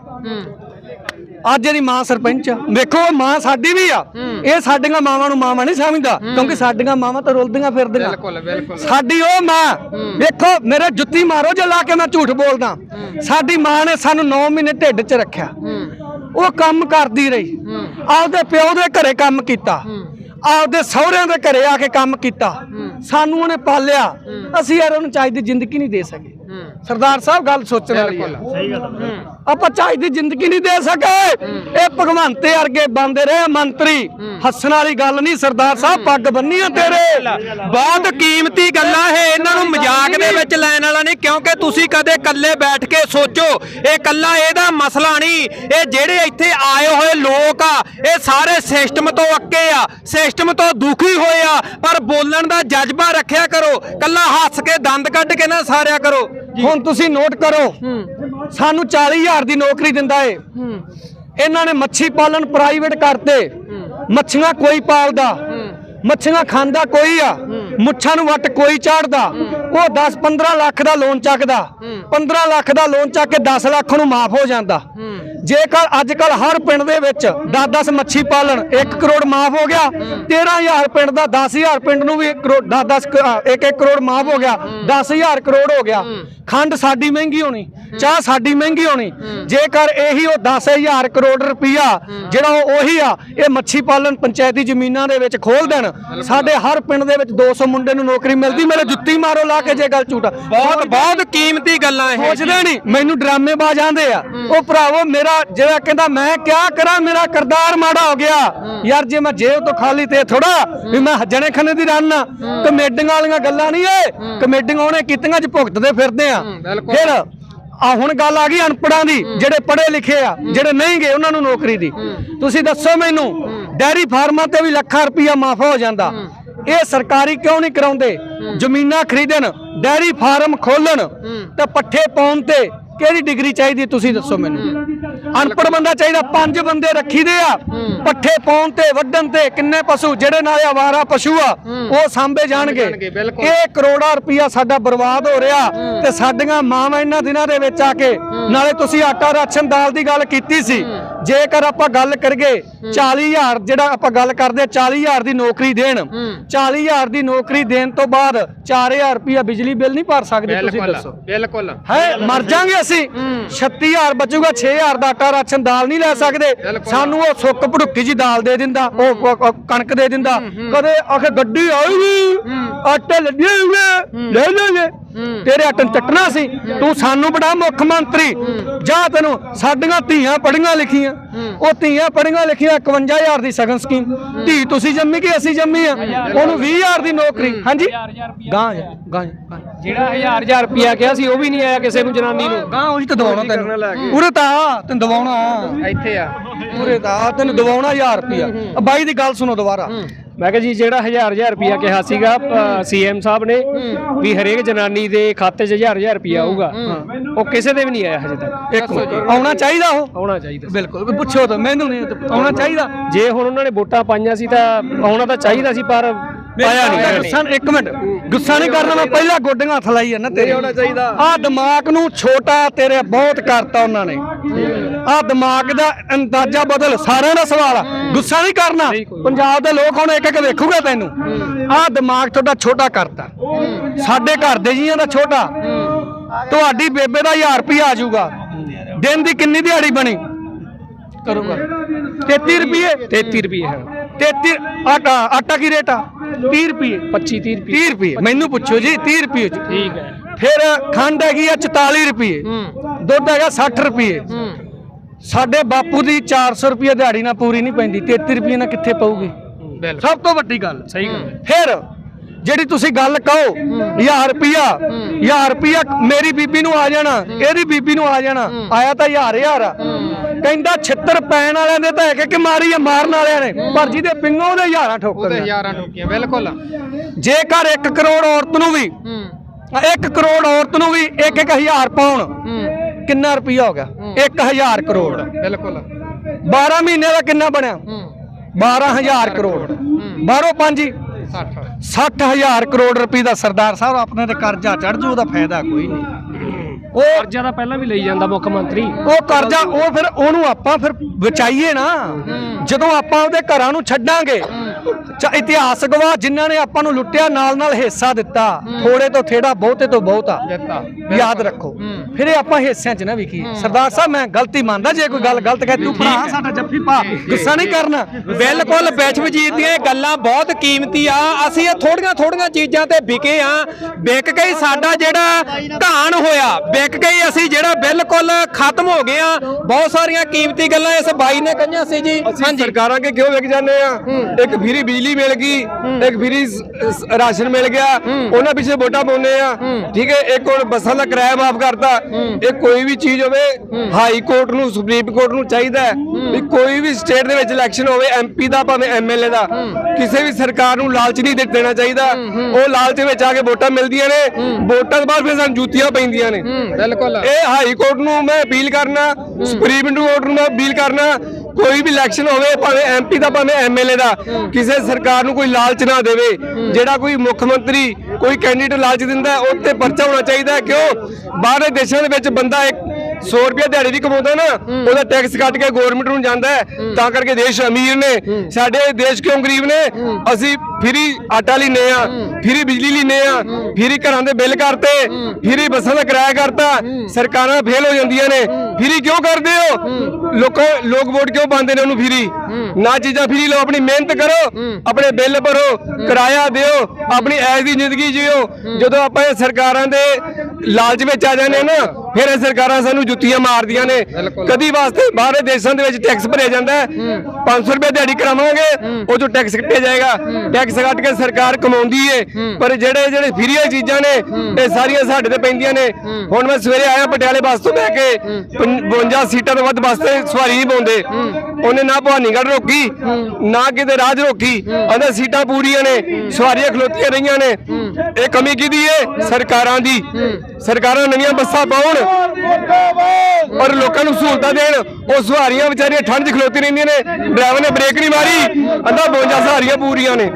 ਅੱਜ ਇਹਦੀ ਮਾਂ ਸਰਪੰਚ ਆ। ਵੇਖੋ ਉਹ ਮਾਂ ਸਾਡੀ ਵੀ ਆ। ਇਹ ਸਾਡੀਆਂ ਮਾਵਾਂ ਨੂੰ ਮਾਵਾਂ ਨਹੀਂ ਸਮਝਦਾ ਕਿਉਂਕਿ ਸਾਡੀਆਂ ਮਾਵਾਂ ਤਾਂ ਰੁਲਦੀਆਂ ਫਿਰਦੀਆਂ। ਬਿਲਕੁਲ ਬਿਲਕੁਲ। ਸਾਡੀ ਉਹ ਮਾਂ। ਵੇਖੋ ਮੇਰੇ ਜੁੱਤੀ ਮਾਰੋ ਜੇ ਲਾ ਕੇ ਮੈਂ ਝੂਠ ਬੋਲਦਾ। ਸਾਡੀ ਮਾਂ ਨੇ ਸਾਨੂੰ 9 ਮਹੀਨੇ ਢਿੱਡ 'ਚ ਰੱਖਿਆ। ਉਹ ਕੰਮ ਕਰਦੀ ਰਹੀ। ਆਪਦੇ ਪਿਓ ਦੇ ਘਰੇ ਕੰਮ ਕੀਤਾ। ਆਪਦੇ ਸਹੁਰਿਆਂ ਦੇ ਘਰੇ ਆ ਕੇ ਕੰਮ ਕੀਤਾ। ਸਾਨੂੰ ਉਹਨੇ ਪਾਲਿਆ। ਅਸੀਂ ਯਾਰ ਉਹਨੂੰ ਚਾਹੀਦੀ ਜ਼ਿੰਦਗੀ ਨਹੀਂ ਦੇ ਸਕੇ। ਸਰਦਾਰ ਸਾਹਿਬ ਗੱਲ ਸੋਚਣ ਵਾਲੀ ਹੈ। ਆਪਾਂ ਚਾਹੀਦੀ ਜ਼ਿੰਦਗੀ ਨਹੀਂ ਦੇ ਸਕੇ। ਇਹ ਭਗਵੰਤੇ ਵਰਗੇ ਬੰਦੇ ਰਹੇ ਮੰਤਰੀ। ਹੱਸਣ ਵਾਲੀ ਗੱਲ ਨਹੀਂ। ਸਰਦਾਰ ਸਾਹਿਬ ਪੱਗ ਬੰਨੀ ਆ। ਤੇਰੇ ਬਹੁਤ ਕੀਮਤੀ ਗੱਲਾਂ ਇਹ ਇਹਨਾਂ ਨੂੰ ਮਜ਼ਾਕ ਦੇ ਵਿੱਚ ਲੈਣ ਵਾਲਾ ਨਹੀਂ। ਕਿਉਂਕਿ ਤੁਸੀਂ ਕਦੇ ਇਕੱਲੇ ਬੈਠ ਕੇ ਸੋਚੋ ਇਹ ਇਕੱਲਾ ਇਹਦਾ ਮਸਲਾ ਨਹੀਂ। ਇਹ ਜਿਹੜੇ ਇੱਥੇ ਆਏ ਹੋਏ ਲੋਕ ਆ ਇਹ ਸਾਰੇ ਸਿਸਟਮ ਤੋਂ ਅੱਕੇ ਆ। ਸਿਸਟਮ ਤੋਂ ਦੁਖੀ ਹੋਏ ਆ। ਪਰ ਬੋਲਣ ਦਾ ਜਜ਼ਬਾ ਰੱਖਿਆ ਕਰੋ। ਕੱਲਾ ਹੱਸ ਕੇ ਦੰਦ ਕੱਢ ਕੇ ਨਾ ਸਾਰਿਆ ਕਰੋ। ਹੁਣ ਤੁਸੀਂ ਨੋਟ ਕਰੋ। ਸਾਨੂੰ 40000 ਦੀ ਨੌਕਰੀ ਦਿੰਦਾ ਏ। ਇਹਨਾਂ ਨੇ ਮੱਛੀ ਪਾਲਣ ਪ੍ਰਾਈਵੇਟ ਕਰਤੇ। ਮੱਛੀਆਂ ਕੋਈ ਪਾਲਦਾ। ਮੱਛੀਆਂ ਖਾਂਦਾ ਕੋਈ ਆ। ਮੁੱਛਾਂ ਨੂੰ ਵੱਟ ਕੋਈ ਚਾੜਦਾ। ਉਹ 10 15 ਲੱਖ ਦਾ ਲੋਨ ਚੱਕਦਾ। 15 ਲੱਖ ਦਾ ਲੋਨ ਚੱਕ ਕੇ 10 ਲੱਖ ਨੂੰ ਮਾਫ ਹੋ ਜਾਂਦਾ। ਜੇਕਰ ਅੱਜ ਕੱਲ ਹਰ ਪਿੰਡ ਦੇ ਵਿੱਚ 10-10 ਮੱਛੀ ਪਾਲਣ 1 ਕਰੋੜ ਮਾਫ ਹੋ ਗਿਆ 13000 ਪਿੰਡ ਦਾ 10000 ਪਿੰਡ ਨੂੰ ਵੀ 1 ਕਰੋੜ 10-10 1-1 ਕਰੋੜ ਮਾਫ ਹੋ ਗਿਆ 10000 ਕਰੋੜ ਹੋ ਗਿਆ। ਖੰਡ ਸਾਡੀ ਮਹਿੰਗੀ ਹੋਣੀ। ਚਾਹ ਸਾਡੀ ਮਹਿੰਗੀ ਹੋਣੀ। ਜੇਕਰ ਇਹੀ ਉਹ 10000 ਕਰੋੜ ਰੁਪਈਆ ਜਿਹੜਾ ਉਹ ਉਹੀ ਆ ਇਹ ਮੱਛੀ ਪਾਲਣ ਪੰਚਾਇਤੀ ਜ਼ਮੀਨਾਂ ਦੇ ਵਿੱਚ ਖੋਲ ਦੇਣ ਸਾਡੇ ਹਰ ਪਿੰਡ ਦੇ ਵਿੱਚ 200 ਮੁੰਡੇ ਨੂੰ ਨੌਕਰੀ ਮਿਲਦੀ ਮੇਰੇ ਜੁੱਤੀ ਮਾਰੋ ਲਾ ਕੇ ਜੇ ਗੱਲ ਝੂਠਾ ਬਹੁਤ ਬਹੁਤ ਕੀਮਤੀ ਗੱਲਾਂ ਇਹ ਸੋਚਦੇ ਨਹੀਂ ਮੈਨੂੰ ਡਰਾਮੇ ਬਾਜ ਆਂਦੇ ਆ। ਉਹ ਭਰਾਵੋ ਮੇਰਾ ਜਿਹੜਾ ਕਹਿੰਦਾ ਮੈਂ ਕਿਆ ਕਰਾਂ ਮੇਰਾ ਕਰਦਾਰ ਮਾੜਾ ਹੋ ਗਿਆ। ਯਾਰ ਜੇ ਮੈਂ ਜੇਬ ਤੋਂ ਖਾਲੀ ਤੇ ਥੋੜਾ ਵੀ ਮੈਂ ਜਣੇ ਖਨੇ ਦੀ ਰਨ ਕਮੇਡੀਆਂ ਵਾਲੀਆਂ ਗੱਲਾਂ ਨਹੀਂ ਏ ਕਮੇਡੀਆਂ ਉਹਨੇ ਕੀਤੀਆਂ ਚ ਭੁਗਤਦੇ ਫਿਰਦੇ ਆ। ਫਿਰ ਆ ਹੁਣ ਗੱਲ ਆ ਗਈ ਅਨਪੜਾਂ ਦੀ ਜਿਹੜੇ ਪੜ੍ਹੇ ਲਿਖੇ ਆ ਜਿਹੜੇ ਨਹੀਂ ਗਏ ਉਹਨਾਂ ਨੂੰ ਨੌਕਰੀ ਦੀ। ਤੁਸੀਂ ਦੱਸੋ ਮੈਨੂੰ ਡੈਰੀ ਫਾਰਮਾਂ ਤੇ ਵੀ ਲੱਖਾਂ ਰੁਪਈਆ ਮਾਫ ਹੋ ਜਾਂਦਾ। ਇਹ ਸਰਕਾਰੀ ਕਿਉਂ ਨਹੀਂ ਕਰਾਉਂਦੇ? ਜ਼ਮੀਨਾਂ ਖਰੀਦਣ ਡੈਰੀ ਫਾਰਮ ਖੋਲਣ ਤੇ ਪੱਠੇ ਪਾਉਣ ਤੇ ਕਿਹੜੀ ਡਿਗਰੀ ਚਾਹੀਦੀ? ਤੁਸੀਂ ਦੱਸੋ ਮੈਨੂੰ। ਅਨਪੜ੍ਹ ਬੰਦਾ ਚਾਹੀਦਾ ਪੰਜ ਬੰਦੇ ਰੱਖੀਦੇ ਆ। ਪੱਠੇ ਪਾਉਣ ਤੇ ਵੱਢਣ ਤੇ ਕਿੰਨੇ ਪਸ਼ੂ ਜਿਹੜੇ ਨਾਲੇ ਆਵਾਰਾ ਪਸ਼ੂ ਆ ਉਹ ਸਾਂਭੇ ਜਾਣਗੇ। ਇਹ ਕਰੋੜਾਂ ਰੁਪਈਆ ਸਾਡਾ ਬਰਬਾਦ ਹੋ ਰਿਹਾ ਤੇ ਸਾਡੀਆਂ ਮਾਵਾਂ ਇਹਨਾਂ ਦਿਨਾਂ ਦੇ ਵਿੱਚ ਆ ਕੇ ਨਾਲੇ ਤੁਸੀਂ ਆਟਾ ਰਾਸ਼ਨ ਦਾਲ ਦੀ ਗੱਲ ਕੀਤੀ ਸੀ। ਜੇਕਰ ਆਪਾਂ ਗੱਲ ਕਰੀਏ 40000 ਜਿਹੜਾ ਆਪਾਂ ਗੱਲ ਕਰਦੇ 40000 ਦੀ ਨੌਕਰੀ ਦੇਣ 40000 ਦੀ ਨੌਕਰੀ ਦੇਣ ਤੋਂ ਬਾਅਦ 4000 ਰੁਪਈਆ ਬਿਜਲੀ ਬਿੱਲ ਨਹੀਂ ਭਰ ਸਕਦੇ ਤੁਸੀਂ ਦੱਸੋ। ਬਿਲਕੁਲ ਹੈ ਮਰ ਜਾਾਂਗੇ ਅਸੀਂ। 36000 ਬਚੂਗਾ 6000 ਦਾ ਆਟਾ ਰਾਸ਼ਨ ਦਾਲ ਨਹੀਂ ਲੈ ਸਕਦੇ। ਸਾਨੂੰ ਉਹ ਸੁੱਕ ਭੜੁੱਕੀ ਜੀ ਦਾਲ ਦੇ ਦਿੰਦਾ ਉਹ ਕਣਕ ਦੇ ਦਿੰਦਾ। ਕਦੇ ਆਖੇ ਗੱਡੀ ਨੀ, ਆਟੇ ਲੱਗੇ ਲੈ ਲੈ ਤੇਰੇ ਆਟੇ ਨੂੰ ਚੱਟਣਾ ਸੀ। ਤੂੰ ਸਾਨੂੰ ਬੜਾ ਮੁੱਖ ਮੰਤਰੀ। ਜਾ ਤੈਨੂੰ ਸਾਡੀਆਂ ਧੀਆਂ ਪੜੀਆਂ ਲਿਖੀਆਂ। ਉਹ ਧੀਆਂ ਪੜੀਆਂ ਲਿਖੀਆਂ 51000 ਦੀ ਸਗਨ ਸਕੀਮ। ਧੀ ਤੁਸੀਂ ਜੰਮੀ ਕਿ ਅਸੀਂ ਜੰਮੀ ਆ? ਉਹਨੂੰ 20000 ਦੀ ਨੌਕਰੀ। ਹਾਂਜੀ? ਗਾਂ ਗਾਂ। ਜਿਹੜਾ ਹਜ਼ਾਰ ਹਜ਼ਾਰ ਰੁਪਿਆ ਕਿਹਾ ਸੀ ਉਹ ਵੀ ਨਹੀਂ ਆਇਆ ਕਿਸੇ ਨੂੰ ਜਨਾਨੀ ਨੂੰ। ਗਾਂ ਉਹੀ ਤਾਂ ਦਵਾਉਣਾ ਤੈਨੂੰ। ਉਰੇ ਤਾਂ ਤੈਨੂੰ ਦਵਾਉਣਾ। ਇੱਥੇ ਆ। ਉਰੇ ਤਾਂ ਤੈਨੂੰ ਦਵਾਉਣਾ 1000 ਰੁਪਿਆ ਬਾਈ ਦੀ ਗੱਲ ਸੁਣੋ ਦੁਬਾਰਾ। ਮੈਂ ਕਿਹਾ ਜੀ ਜਿਹੜਾ ਹਜ਼ਾਰ ਹਜ਼ਾਰ ਰੁਪਿਆ ਕਿਹਾ ਸੀਗਾ ਸੀਐਮ ਸਾਹਿਬ ਨੇ ਵੀ ਹਰੇਕ ਜਨਾਨੀ ਦੇ ਖਾਤੇ 'ਚ ਹਜ਼ਾਰ ਹਜ਼ਾਰ ਰੁਪਿਆ ਆਊਗਾ। ਉਹ ਕਿਸੇ ਦੇ ਵੀ ਨਹੀਂ ਆਇਆ ਹਜੇ ਤੱਕ। ਇੱਕ ਮਿੰਟ। ਆਉਣਾ ਚਾਹੀਦਾ ਉਹ? ਆਉਣਾ ਚਾਹੀਦਾ। ਬਿਲਕੁਲ ਪੁੱਛੋ ਤਾਂ ਮੈਨੂੰ ਨਹੀਂ ਆਉਣਾ ਚਾਹੀਦਾ। ਜੇ ਹੁਣ ਉਹਨਾਂ ਨੇ ਵੋਟਾਂ ਪਾਈਆਂ ਸੀ ਤਾਂ ਆਉਣਾ ਤਾਂ ਚਾਹੀਦਾ ਸੀ ਪਰ ਪਾਇਆ ਨਹੀਂ। ਗੁੱਸਾ ਇੱਕ ਮਿੰਟ। ਗੁੱਸਾ ਨਹੀਂ ਕਰਨਾ ਮੈਂ ਪਹਿਲਾਂ ਗੋਡੀਆਂ ਹੱਥ ਲਾਈ ਜਾਂਦਾ ਤੇਰੇ। ਹੋਣਾ ਚਾਹੀਦਾ। ਆ ਦਿਮਾਗ ਨੂੰ ਛੋਟਾ ਤੇਰੇ ਬਹੁਤ ਕਰਤਾ ਉਹਨਾਂ ਨੇ। ਆ ਦਿਮਾਗ ਦਾ ਅੰਦਾਜ਼ਾ ਬਦਲ ਸਾਰਿਆਂ ਦਾ ਸਵਾਲ ਆ। ਗੁੱਸਾ ਨਹੀਂ ਕਰਨਾ। ਪੰਜਾਬ ਦੇ ਲੋਕ ਹੁਣ ਇੱਕ ਇੱਕ ਵੇਖੂਗਾ ਤੈਨੂੰ। ਆ ਦਿਮਾਗ ਤੁਹਾਡਾ ਛੋਟਾ ਕਰਤਾ। ਸਾਡੇ ਘਰ ਦੇ ਜੀਆਂ ਦਾ ਛੋਟਾ। ਤੁਹਾਡੀ ਬੇਬੇ ਦਾ 1000 ਰੁਪਇਆ ਆ ਜਾਊਗਾ। ਦਿਨ ਦੀ ਕਿੰਨੀ ਦਿਹਾੜੀ ਬਣੀ? ਕਰੂਗਾ। 33 ਰੁਪਏ 33 ਰੁਪਏ ਹੈ। 33 ਆਟਾ ਆਟਾ ਕੀ ਰੇਟ ਆ? 30 ਰੁਪਏ 25 30 ਰੁਪਏ 30 ਰੁਪਏ ਮੈਨੂੰ ਪੁੱਛੋ ਜੀ 30 ਰੁਪਏ ਠੀਕ ਹੈ। ਫਿਰ ਖੰਡ ਹੈਗੀ ਆ 44 ਰੁਪਏ ਦੁੱਧ ਹੈਗਾ 60 ਰੁਪਏ ਸਾਡੇ ਬਾਪੂ ਦੀ 400 ਰੁਪਏ ਦਿਹਾੜੀ ਨਾਲ ਪੂਰੀ ਨਹੀਂ ਪੈਂਦੀ 33 ਰੁਪਏ ਨਾਲ ਕਿੱਥੇ ਪਊਗੀ? ਸਭ ਤੋਂ ਵੱਡੀ ਗੱਲ। ਸਹੀ ਗੱਲ ਹੈ। ਫਿਰ ਜਿਹੜੀ ਤੁਸੀਂ ਗੱਲ ਕਹੋ 1000 ਰੁਪਿਆ 1000 ਰੁਪਿਆ ਮੇਰੀ ਬੀਬੀ ਨੂੰ ਆ ਜਾਣਾ ਇਹਦੀ ਬੀਬੀ ਨੂੰ ਆ ਜਾਣਾ ਆਇਆ ਤਾਂ ਹਜ਼ਾਰ ਹਜ਼ਾਰ ਆ। ਕਹਿੰਦਾ ਛਿੱਤਰ ਪੈਣ ਵਾਲਿਆਂ ਦੇ ਤਾਂ ਇੱਕ ਇੱਕ ਮਾਰੀ ਆ ਮਾਰਨ ਵਾਲਿਆਂ ਨੇ ਪਰ ਜਿਹਦੇ ਪਿੰਗੋਂ ਦੇ ਹਜ਼ਾਰਾਂ ਠੋਕਰ ਹਜ਼ਾਰਾਂ ਠੋਕੀਆਂ ਬਿਲਕੁਲ। ਜੇਕਰ 1 ਕਰੋੜ ਔਰਤ ਨੂੰ ਵੀ 1 ਕਰੋੜ ਔਰਤ ਨੂੰ ਵੀ 1 ਇੱਕ ਹਜ਼ਾਰ ਪਾਉਣ ਕਿੰਨਾ ਰੁਪਈਆ ਹੋ ਗਿਆ? 1000 ਕਰੋੜ। ਬਿਲਕੁਲ। 12 ਮਹੀਨੇ ਦਾ ਕਿੰਨਾ ਬਣਿਆ? 12000 ਕਰੋੜ। ਬਾਹਰੋਂ ਪੰਜ ਹੀ? 60 60000 ਕਰੋੜ ਰੁਪਏ ਦਾ ਸਰਦਾਰ ਸਾਹਿਬ ਆਪਣੇ ਤੇ ਕਰਜ਼ਾ ਚੜ ਜੂ ਉਹਦਾ ਫਾਇਦਾ ਕੋਈ ਨਹੀਂ। ਉਹ ਕਰਜ਼ਾ ਤਾਂ ਪਹਿਲਾਂ ਵੀ ਲਈ ਜਾਂਦਾ ਮੁੱਖ ਮੰਤਰੀ। ਉਹ ਕਰਜ਼ਾ ਉਹ ਫਿਰ ਉਹਨੂੰ ਆਪਾਂ ਫਿਰ ਬਚਾਈਏ ਨਾ। ਜਦੋਂ ਆਪਾਂ ਉਹਦੇ ਘਰਾਂ ਨੂੰ ਛੱਡਾਂਗੇ ਚ- ਇਤਿਹਾਸ ਗਵਾਹ ਜਿਨ੍ਹਾਂ ਨੇ ਆਪਾਂ ਨੂੰ ਲੁੱਟਿਆ ਨਾਲ ਨਾਲ ਹਿੱਸਾ ਦਿੱਤਾ। ਥੋੜੇ ਤੋਂ ਥੇੜਾ ਬਹੁਤੇ ਤੋਂ ਬਹੁਤਾ। ਦਿੱਤਾ। ਯਾਦ ਰੱਖੋ। ਫਿਰ ਇਹ ਆਪਾਂ ਹਿੱਸਿਆਂ 'ਚ ਨਾ ਵਿਕੀ ਸਰਦਾਰ ਸਾਹਿਬ ਮੈਂ ਗਲਤੀ ਮੰਨਦਾ ਜੇ ਕੋਈ ਗੱਲ ਗਲਤ ਕਹੇ ਤੂੰ ਭਰਾ ਸਾਡਾ ਜੱਫੀ ਪਾ। ਗੁੱਸਾ ਨਹੀਂ ਕਰਨਾ। ਬਿਲਕੁਲ ਵਿਸ਼ਵਜੀਤ ਦੀਆਂ ਇਹ ਗੱਲਾਂ ਬਹੁਤ ਕੀਮਤੀ ਆ। ਅਸੀਂ ਇਹ ਥੋੜੀਆਂ ਥੋੜੀਆਂ ਚੀਜ਼ਾਂ ਤੇ ਵਿਕੇ ਆ। ਵਿਕ ਕੇ ਹੀ ਸਾਡਾ ਜਿਹੜਾ ਘਾਣ ਹੋਇਆ ਵਿਕ ਕੇ ਹੀ ਅਸੀਂ ਜਿਹੜਾ ਬਿਲਕੁਲ ਖਤਮ ਹੋ ਗਏ ਆ। ਬਹੁਤ ਸਾਰੀਆਂ ਕੀਮਤੀ ਗੱਲਾਂ ਇਸ ਬਾਈ ਨੇ ਕਹੀਆਂ ਸੀ ਜੀ। ਅਸੀਂ ਸਰਕਾਰਾਂ ਕੇ ਕਿਉਂ ਵਿਕ ਜਾਂਦੇ ਆ? ਇੱਕ ਫਰੀ ਬਿਜਲੀ ਮਿਲ ਗਈ ਇੱਕ ਫਰੀ ਰਾਸ਼ਨ ਮਿਲ ਗਿਆ ਉਹਨਾਂ ਪਿੱਛੇ ਵੋਟਾਂ ਪਾਉਂਦੇ ਆ। ਠੀਕ ਹੈ ਇੱਕ ਹੁਣ ਬੱਸਾਂ ਦਾ ਕਿਰਾਇਆ ਮਾਫ ਕਰਤਾ। ਇਹ ਕੋਈ ਵੀ ਚੀਜ਼ ਹੋਵੇ ਹਾਈ ਕੋਰਟ ਨੂੰ ਸੁਪਰੀਮ ਕੋਰਟ ਨੂੰ ਚਾਹੀਦਾ ਵੀ ਕੋਈ ਵੀ ਸਟੇਟ ਦੇ ਵਿੱਚ ਇਲੈਕਸ਼ਨ ਹੋਵੇ ਐਮਪੀ ਦਾ ਭਾਵੇਂ ਐਮਐਲਏ ਦਾ ਕਿਸੇ ਵੀ ਸਰਕਾਰ ਨੂੰ ਲਾਲਚ ਨਹੀਂ ਦੇਣਾ ਚਾਹੀਦਾ। ਉਹ ਲਾਲਚ ਵਿੱਚ ਆ ਕੇ ਵੋਟਾਂ ਮਿਲਦੀਆਂ ਨੇ। ਵੋਟਾਂ ਤੋਂ ਬਾਅਦ ਫਿਰ ਸਾਨੂੰ ਜੁੱਤੀਆਂ ਪੈਂਦੀਆਂ ਨੇ। ਬਿਲਕੁਲ। ਇਹ ਹਾਈ ਕੋਰਟ ਨੂੰ ਮੈਂ ਅਪੀਲ ਕਰਨਾ ਸੁਪਰੀਮ ਕੋਰਟ ਨੂੰ ਮੈਂ ਅਪੀਲ ਕਰਨਾ ਕੋਈ ਵੀ ਇਲੈਕਸ਼ਨ ਹੋਵੇ ਭਾਵੇਂ ਐਮਪੀ ਦਾ, ਭਾਵੇਂ ਐਮਐਲਏ ਦਾ, ਕਿਸੇ ਸਰਕਾਰ ਨੂੰ ਕੋਈ ਲਾਲਚ ਨਾ ਦੇਵੇ। ਜਿਹੜਾ ਕੋਈ ਮੁੱਖ ਮੰਤਰੀ, ਕੋਈ ਕੈਂਡੀਡੇਟ ਲਾਲਚ ਦਿੰਦਾ ਉਹ ਤੇ ਪਰਚਾ ਹੋਣਾ ਚਾਹੀਦਾ ਕਿਉਂ? ਬਾਹਰਲੇ ਦੇਸ਼ਾਂ ਦੇ ਵਿੱਚ ਬੰਦਾ ਇੱਕ 100 ਰੁਪਏ ਦਿਹਾੜੀ ਦੀ ਕਮਾਉਂਦਾ ਨਾ, ਉਹਦਾ ਟੈਕਸ ਕੱਟ ਕੇ ਗਵਰਨਮੈਂਟ ਨੂੰ ਜਾਂਦਾ ਤਾਂ ਕਰਕੇ ਦੇਸ਼ ਅਮੀਰ ਨੇ। ਸਾਡੇ ਦੇਸ਼ ਕਿਉਂ ਗਰੀਬ ਨੇ? ਅਸੀਂ ਫਰੀ ਆਟਾ ਲੈਨੇ ਆ, ਫਰੀ ਬਿਜਲੀ ਲੈਨੇ ਆ, ਫਰੀ ਘਰਾਂ ਦੇ ਬਿੱਲ ਕਰਤੇ, ਫਰੀ ਬੱਸਾਂ ਦਾ ਕਿਰਾਇਆ ਕਰਤਾ। ਸਰਕਾਰਾਂ ਫੇਲ ਹੋ ਜਾਂਦੀਆਂ ਨੇ। ਫਰੀ ਕਿਉਂ ਕਰਦੇ ਹੋ? ਲੋਕਾਂ ਲੋਕ ਵੋਟ ਕਿਉਂ ਪਾਉਂਦੇ ਨੇ ਉਹਨੂੰ ਫਰੀ? ਨਾ ਚੀਜ਼ਾਂ ਫਰੀ ਲਓ ਆਪਣੀ ਮਿਹਨਤ ਕਰੋ ਆਪਣੇ ਬਿੱਲ ਭਰੋ ਕਿਰਾਇਆ ਦਿਓ ਆਪਣੀ ਐਸ ਦੀ ਜ਼ਿੰਦਗੀ ਜਿਓ। ਜਦੋਂ ਆਪਾਂ ਇਹ ਸਰਕਾਰਾਂ ਦੇ ਲਾਲਚ ਵਿੱਚ ਆ ਜਾਂਦੇ ਹਾਂ ਨਾ ਫਿਰ ਇਹ ਸਰਕਾਰਾਂ ਸਾਨੂੰ ਜੁੱਤੀਆਂ ਮਾਰਦੀਆਂ ਨੇ। ਕਦੀ ਵਾਸਤੇ ਬਾਹਰਲੇ ਦੇਸ਼ਾਂ ਦੇ ਵਿੱਚ ਟੈਕਸ ਭਰਿਆ ਜਾਂਦਾ ਹੈ। 500 ਰੁਪਏ ਦਿਹਾੜੀ ਕਰਾਵਾਂਗੇ ਉਹ ਚੋਂ ਟੈਕਸ ਕੱਟਿਆ ਜਾਏਗਾ। ਟੈਕਸ ਕੱਟ ਕੇ ਸਰਕਾਰ ਕਮਾਉਂਦੀ ਏ। ਪਰ ਜਿਹੜੇ ਜਿਹੜੇ ਫਰੀ ਚੀਜ਼ਾਂ ਨੇ ਇਹ ਸਾਰੀਆਂ ਸਾਡੇ ਤੇ ਪੈਂਦੀਆਂ ਨੇ। ਹੁਣ ਮੈਂ ਸਵੇਰੇ ਆਇਆ ਪਟਿਆਲੇ ਬੱਸ ਤੋਂ ਬਹਿ ਕੇ 52 ਸੀਟਾਂ ਤੋਂ ਵੱਧ ਬੱਸ ਤੇ ਸਵਾਰੀ ਨਹੀਂ ਪਾਉਂਦੇ। ਉਹਨੇ ਨਾ ਭਵਾਨੀਗੜ੍ਹ ਰੋਕੀ ਨਾ ਕਿਤੇ ਰਾਜ ਰੋਕੀ। ਕਹਿੰਦਾ ਸੀਟਾਂ ਪੂਰੀਆਂ ਨੇ ਸਵਾਰੀਆਂ ਖਲੋਤੀਆਂ ਰਹੀਆਂ ਨੇ। ਇਹ ਕਮੀ ਕਿਹਦੀ ਏ? ਸਰਕਾਰਾਂ ਦੀ। ਸਰਕਾਰਾਂ ਨਵੀਆਂ ਬੱਸਾਂ ਪਾਉਣ ਔਰ ਲੋਕਾਂ ਨੂੰ ਸਹੂਲਤਾਂ ਦੇਣ, ਉਹ ਸਵਾਰੀਆਂ ਵਿਚਾਰੀਆਂ ਠੰਡ 'ਚ ਖਲੋਤੀ ਰਹਿੰਦੀਆਂ ਨੇ। ਡਰਾਈਵਰ ਨੇ ਬ੍ਰੇਕ ਨਹੀਂ ਮਾਰੀ, ਅੱਧਾ 52 ਸਵਾਰੀਆਂ ਪੂਰੀਆਂ ਨੇ।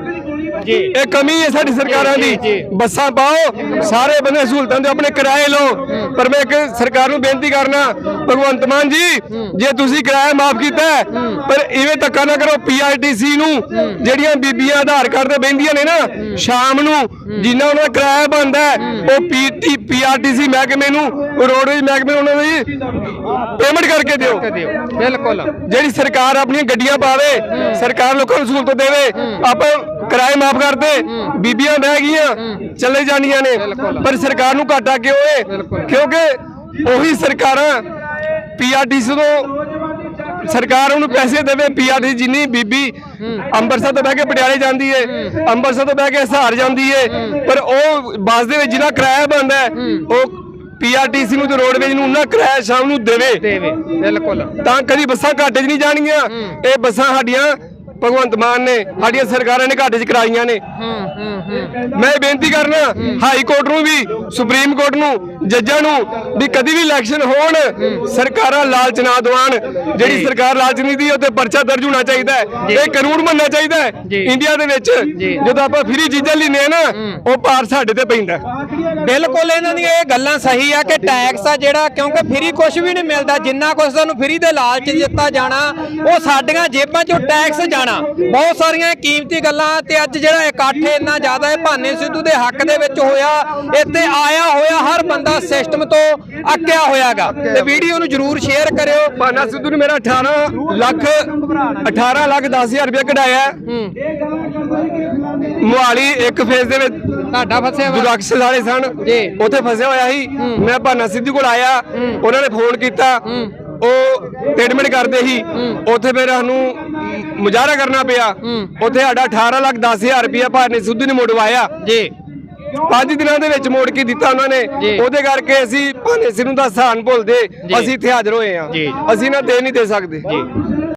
ਇਹ ਕਮੀ ਹੈ ਸਾਡੀ ਸਰਕਾਰਾਂ ਦੀ। ਬੱਸਾਂ ਪਾਓ ਸਾਰੇ ਬੰਦੇ ਸਹੂਲਤਾਂ ਦੇ ਆਪਣੇ ਕਿਰਾਏ ਲਓ। ਪਰ ਮੈਂ ਇੱਕ ਸਰਕਾਰ ਨੂੰ ਬੇਨਤੀ ਕਰਨਾ ਭਗਵੰਤ ਮਾਨ ਜੀ ਜੇ ਤੁਸੀਂ ਕਿਰਾਇਆ ਮਾਫ ਕੀਤਾ ਪਰ ਇਵੇਂ ਧੱਕਾ ਨਾ ਕਰੋ ਪੀਆਰਟੀਸੀ ਨੂੰ ਜਿਹੜੀਆਂ ਬੀਬੀਆਂ ਆਧਾਰ ਕਾਰਡ ਤੇ ਬਹਿੰਦੀਆਂ ਨੇ ਨਾ ਸ਼ਾਮ ਨੂੰ ਜਿੰਨਾ ਉਹਨਾਂ ਦਾ ਕਿਰਾਇਆ ਬਣਦਾ ਹੈ, ਉਹ ਪੀਟੀ ਪੀਆਰਟੀਸੀ ਮਹਿਕਮੇ ਨੂੰ ਰੋਡਵੇਜ ਮਹਿਕਮੇ ਨੂੰ ਉਹਨਾਂ ਦੀ ਪੇਮੈਂਟ ਕਰਕੇ ਦਿਓ ਬਿਲਕੁਲ। ਜਿਹੜੀ ਸਰਕਾਰ ਆਪਣੀਆਂ ਗੱਡੀਆਂ ਪਾਵੇ ਸਰਕਾਰ ਲੋਕਾਂ ਨੂੰ ਸਹੂਲਤ ਦੇਵੇ ਆਪਾਂ ਕਿਰਾਏ ਮਾਫ ਕਰਦੇ ਬੀਬੀਆਂ ਬਹਿ ਗਈਆਂ ਚਲੇ ਜਾਂਦੀਆਂ ਨੇ। ਪਰ ਸਰਕਾਰ ਨੂੰ ਘਾਟਾ ਕਿਉਂ ਏ? ਕਿਉਂਕਿ ਉਹੀ ਸਰਕਾਰਾਂ ਪੀਆਰਟੀਸੀ ਤੋਂ ਸਰਕਾਰ ਉਹਨੂੰ ਪੈਸੇ ਦੇਵੇ। ਪੀਆਰਟੀ ਜਿੰਨੀ ਬੀਬੀ ਅੰਮ੍ਰਿਤਸਰ ਤੋਂ ਬਹਿ ਕੇ ਪਟਿਆਲੇ ਜਾਂਦੀ ਏ ਅੰਮ੍ਰਿਤਸਰ ਤੋਂ ਬਹਿ ਕੇ ਹਿਸਾਰ ਜਾਂਦੀ ਏ। ਪਰ ਉਹ ਬੱਸ ਦੇ ਵਿੱਚ ਜਿਹੜਾ ਕਿਰਾਇਆ ਬਣਦਾ ਉਹ ਪੀਆਰਟੀਸੀ ਨੂੰ ਤੇ ਰੋਡਵੇਜ ਨੂੰ ਉਹਨਾਂ ਕਿਰਾਇਆ ਸ਼ਾਮ ਨੂੰ ਦੇਵੇ। ਦੇਵੇ। ਬਿਲਕੁਲ। ਤਾਂ ਕਦੀ ਬੱਸਾਂ ਘਾਟੇ 'ਚ ਨਹੀਂ ਜਾਣਗੀਆਂ। ਇਹ ਬੱਸਾਂ ਸਾਡੀਆਂ ਭਗਵੰਤ ਮਾਨ ਨੇ ਸਾਡੀਆਂ ਸਰਕਾਰਾਂ ਨੇ ਘਾਟੇ 'ਚ ਕਰਾਈਆਂ ਨੇ। ਮੈਂ ਇਹ ਬੇਨਤੀ ਕਰਨਾ ਹਾਈ ਕੋਰਟ ਨੂੰ ਵੀ ਸੁਪਰੀਮ ਕੋਰਟ ਨੂੰ ਜੱਜਾਂ ਨੂੰ ਵੀ ਕਦੀ ਵੀ ਇਲੈਕਸ਼ਨ ਹੋਣ ਸਰਕਾਰਾਂ ਲਾਲਚ ਨਾ ਦਵਾਣ ਜਿਹੜੀ ਸਰਕਾਰ ਲਾਲਚ ਨਹੀਂ ਦੀ ਪਰਚਾ ਦਰਜ ਹੋਣਾ ਚਾਹੀਦਾ ਹੈ। ਇਹ ਕਾਨੂੰਨ ਬਣਨਾ ਚਾਹੀਦਾ ਹੈ। ਇੰਡੀਆ ਦੇ ਵਿੱਚ ਜਦੋਂ ਆਪਾਂ ਫ੍ਰੀ ਚੀਜ਼ਾਂ ਲੈਂਦੇ ਆ ਨਾ ਉਹ ਭਾਰ ਸਾਡੇ ਤੇ ਪੈਂਦਾ। ਬਿਲਕੁਲ ਇਹਨਾਂ ਦੀਆਂ ਇਹ ਗੱਲਾਂ ਸਹੀ ਆ ਕਿ ਟੈਕਸ ਆ ਜਿਹੜਾ ਕਿਉਂਕਿ ਫ੍ਰੀ ਕੁਝ ਵੀ ਨਹੀਂ ਮਿਲਦਾ। ਜਿੰਨਾ ਕੁਝ ਸਾਨੂੰ ਫ੍ਰੀ ਦੇ ਲਾਲਚ ਦਿੱਤਾ ਜਾਣਾ ਉਹ ਸਾਡੀਆਂ ਜੇਬਾਂ 'ਚੋਂ ਟੈਕਸ ਜਾਣਾ ਬਹੁਤ ਸਾਰੀਆਂ ਕੀਮਤੀ ਗੱਲਾਂ ਤੇ ਅੱਜ ਜਿਹੜਾ ਇਕੱਠ ਇੰਨਾ ਜ਼ਿਆਦਾ ਹੈ ਭਾਨੇ ਸਿੱਧੂ ਦੇ ਹੱਕ ਦੇ ਵਿੱਚ ਹੋਇਆ ਇੱਥੇ ਆਇਆ ਹੋਇਆ ਹਰ ਬੰਦਾ ਸਿਸਟਮ ਤੋਂ ਅੱਕਿਆ ਹੋਇਆਗਾ। ਤੇ ਵੀਡੀਓ ਨੂੰ ਜਰੂਰ ਸ਼ੇਅਰ ਕਰਿਓ। ਭਾਨਾ ਸਿੱਧੂ ਨੇ ਮੇਰਾ 18 ਲੱਖ 18 ਲੱਖ 10000 ਰੁਪਏ ਕਢਾਇਆ। ਮੁਹਾਲੀ ਇੱਕ ਫੇਸ ਦੇ ਵਿੱਚ ਤੁਹਾਡਾ ਫਸਿਆ ਵਾ ਦੁਰਕਸ਼ ਵਾਲੇ ਸਨ। ਜੀ। ਉੱਥੇ ਫਸਿਆ ਹੋਇਆ ਸੀ। ਮੈਂ ਭਾਨਾ ਸਿੱਧੂ ਕੋਲ ਆਇਆ। ਉਹਨਾਂ ਨੇ ਫੋਨ ਕੀਤਾ। ਉਹ ਟ੍ਰੀਟਮੈਂਟ ਕਰਦੇ ਸੀ ਉੱਥੇ ਫਿਰ ਸਾਨੂੰ ਮੁਜ਼ਾਹਰਾ ਕਰਨਾ ਪਿਆ। ਉੱਥੇ ਸਾਡਾ 18 ਲੱਖ 10000 ਰੁਪਇਆ ਭਾਨੇ ਸਿੱਧੂ ਨੇ ਮੋੜਵਾਇਆ ਜੀ। ਪੰਜ ਦਿਨਾਂ ਦੇ ਵਿੱਚ ਮੋੜ ਕੇ ਦਿੱਤਾ ਉਹਨਾਂ ਨੇ। ਉਹਦੇ ਕਰਕੇ ਅਸੀਂ ਭਾਨੇ ਸਿੱਧੂ ਦਾ ਸਥਾਨ ਭੁੱਲਦੇ ਅਸੀਂ ਇੱਥੇ ਹਾਜ਼ਰ ਹੋਏ ਹਾਂ। ਜੀ। ਅਸੀਂ ਨਾ ਦੇ ਨਹੀਂ ਦੇ ਸਕਦੇ।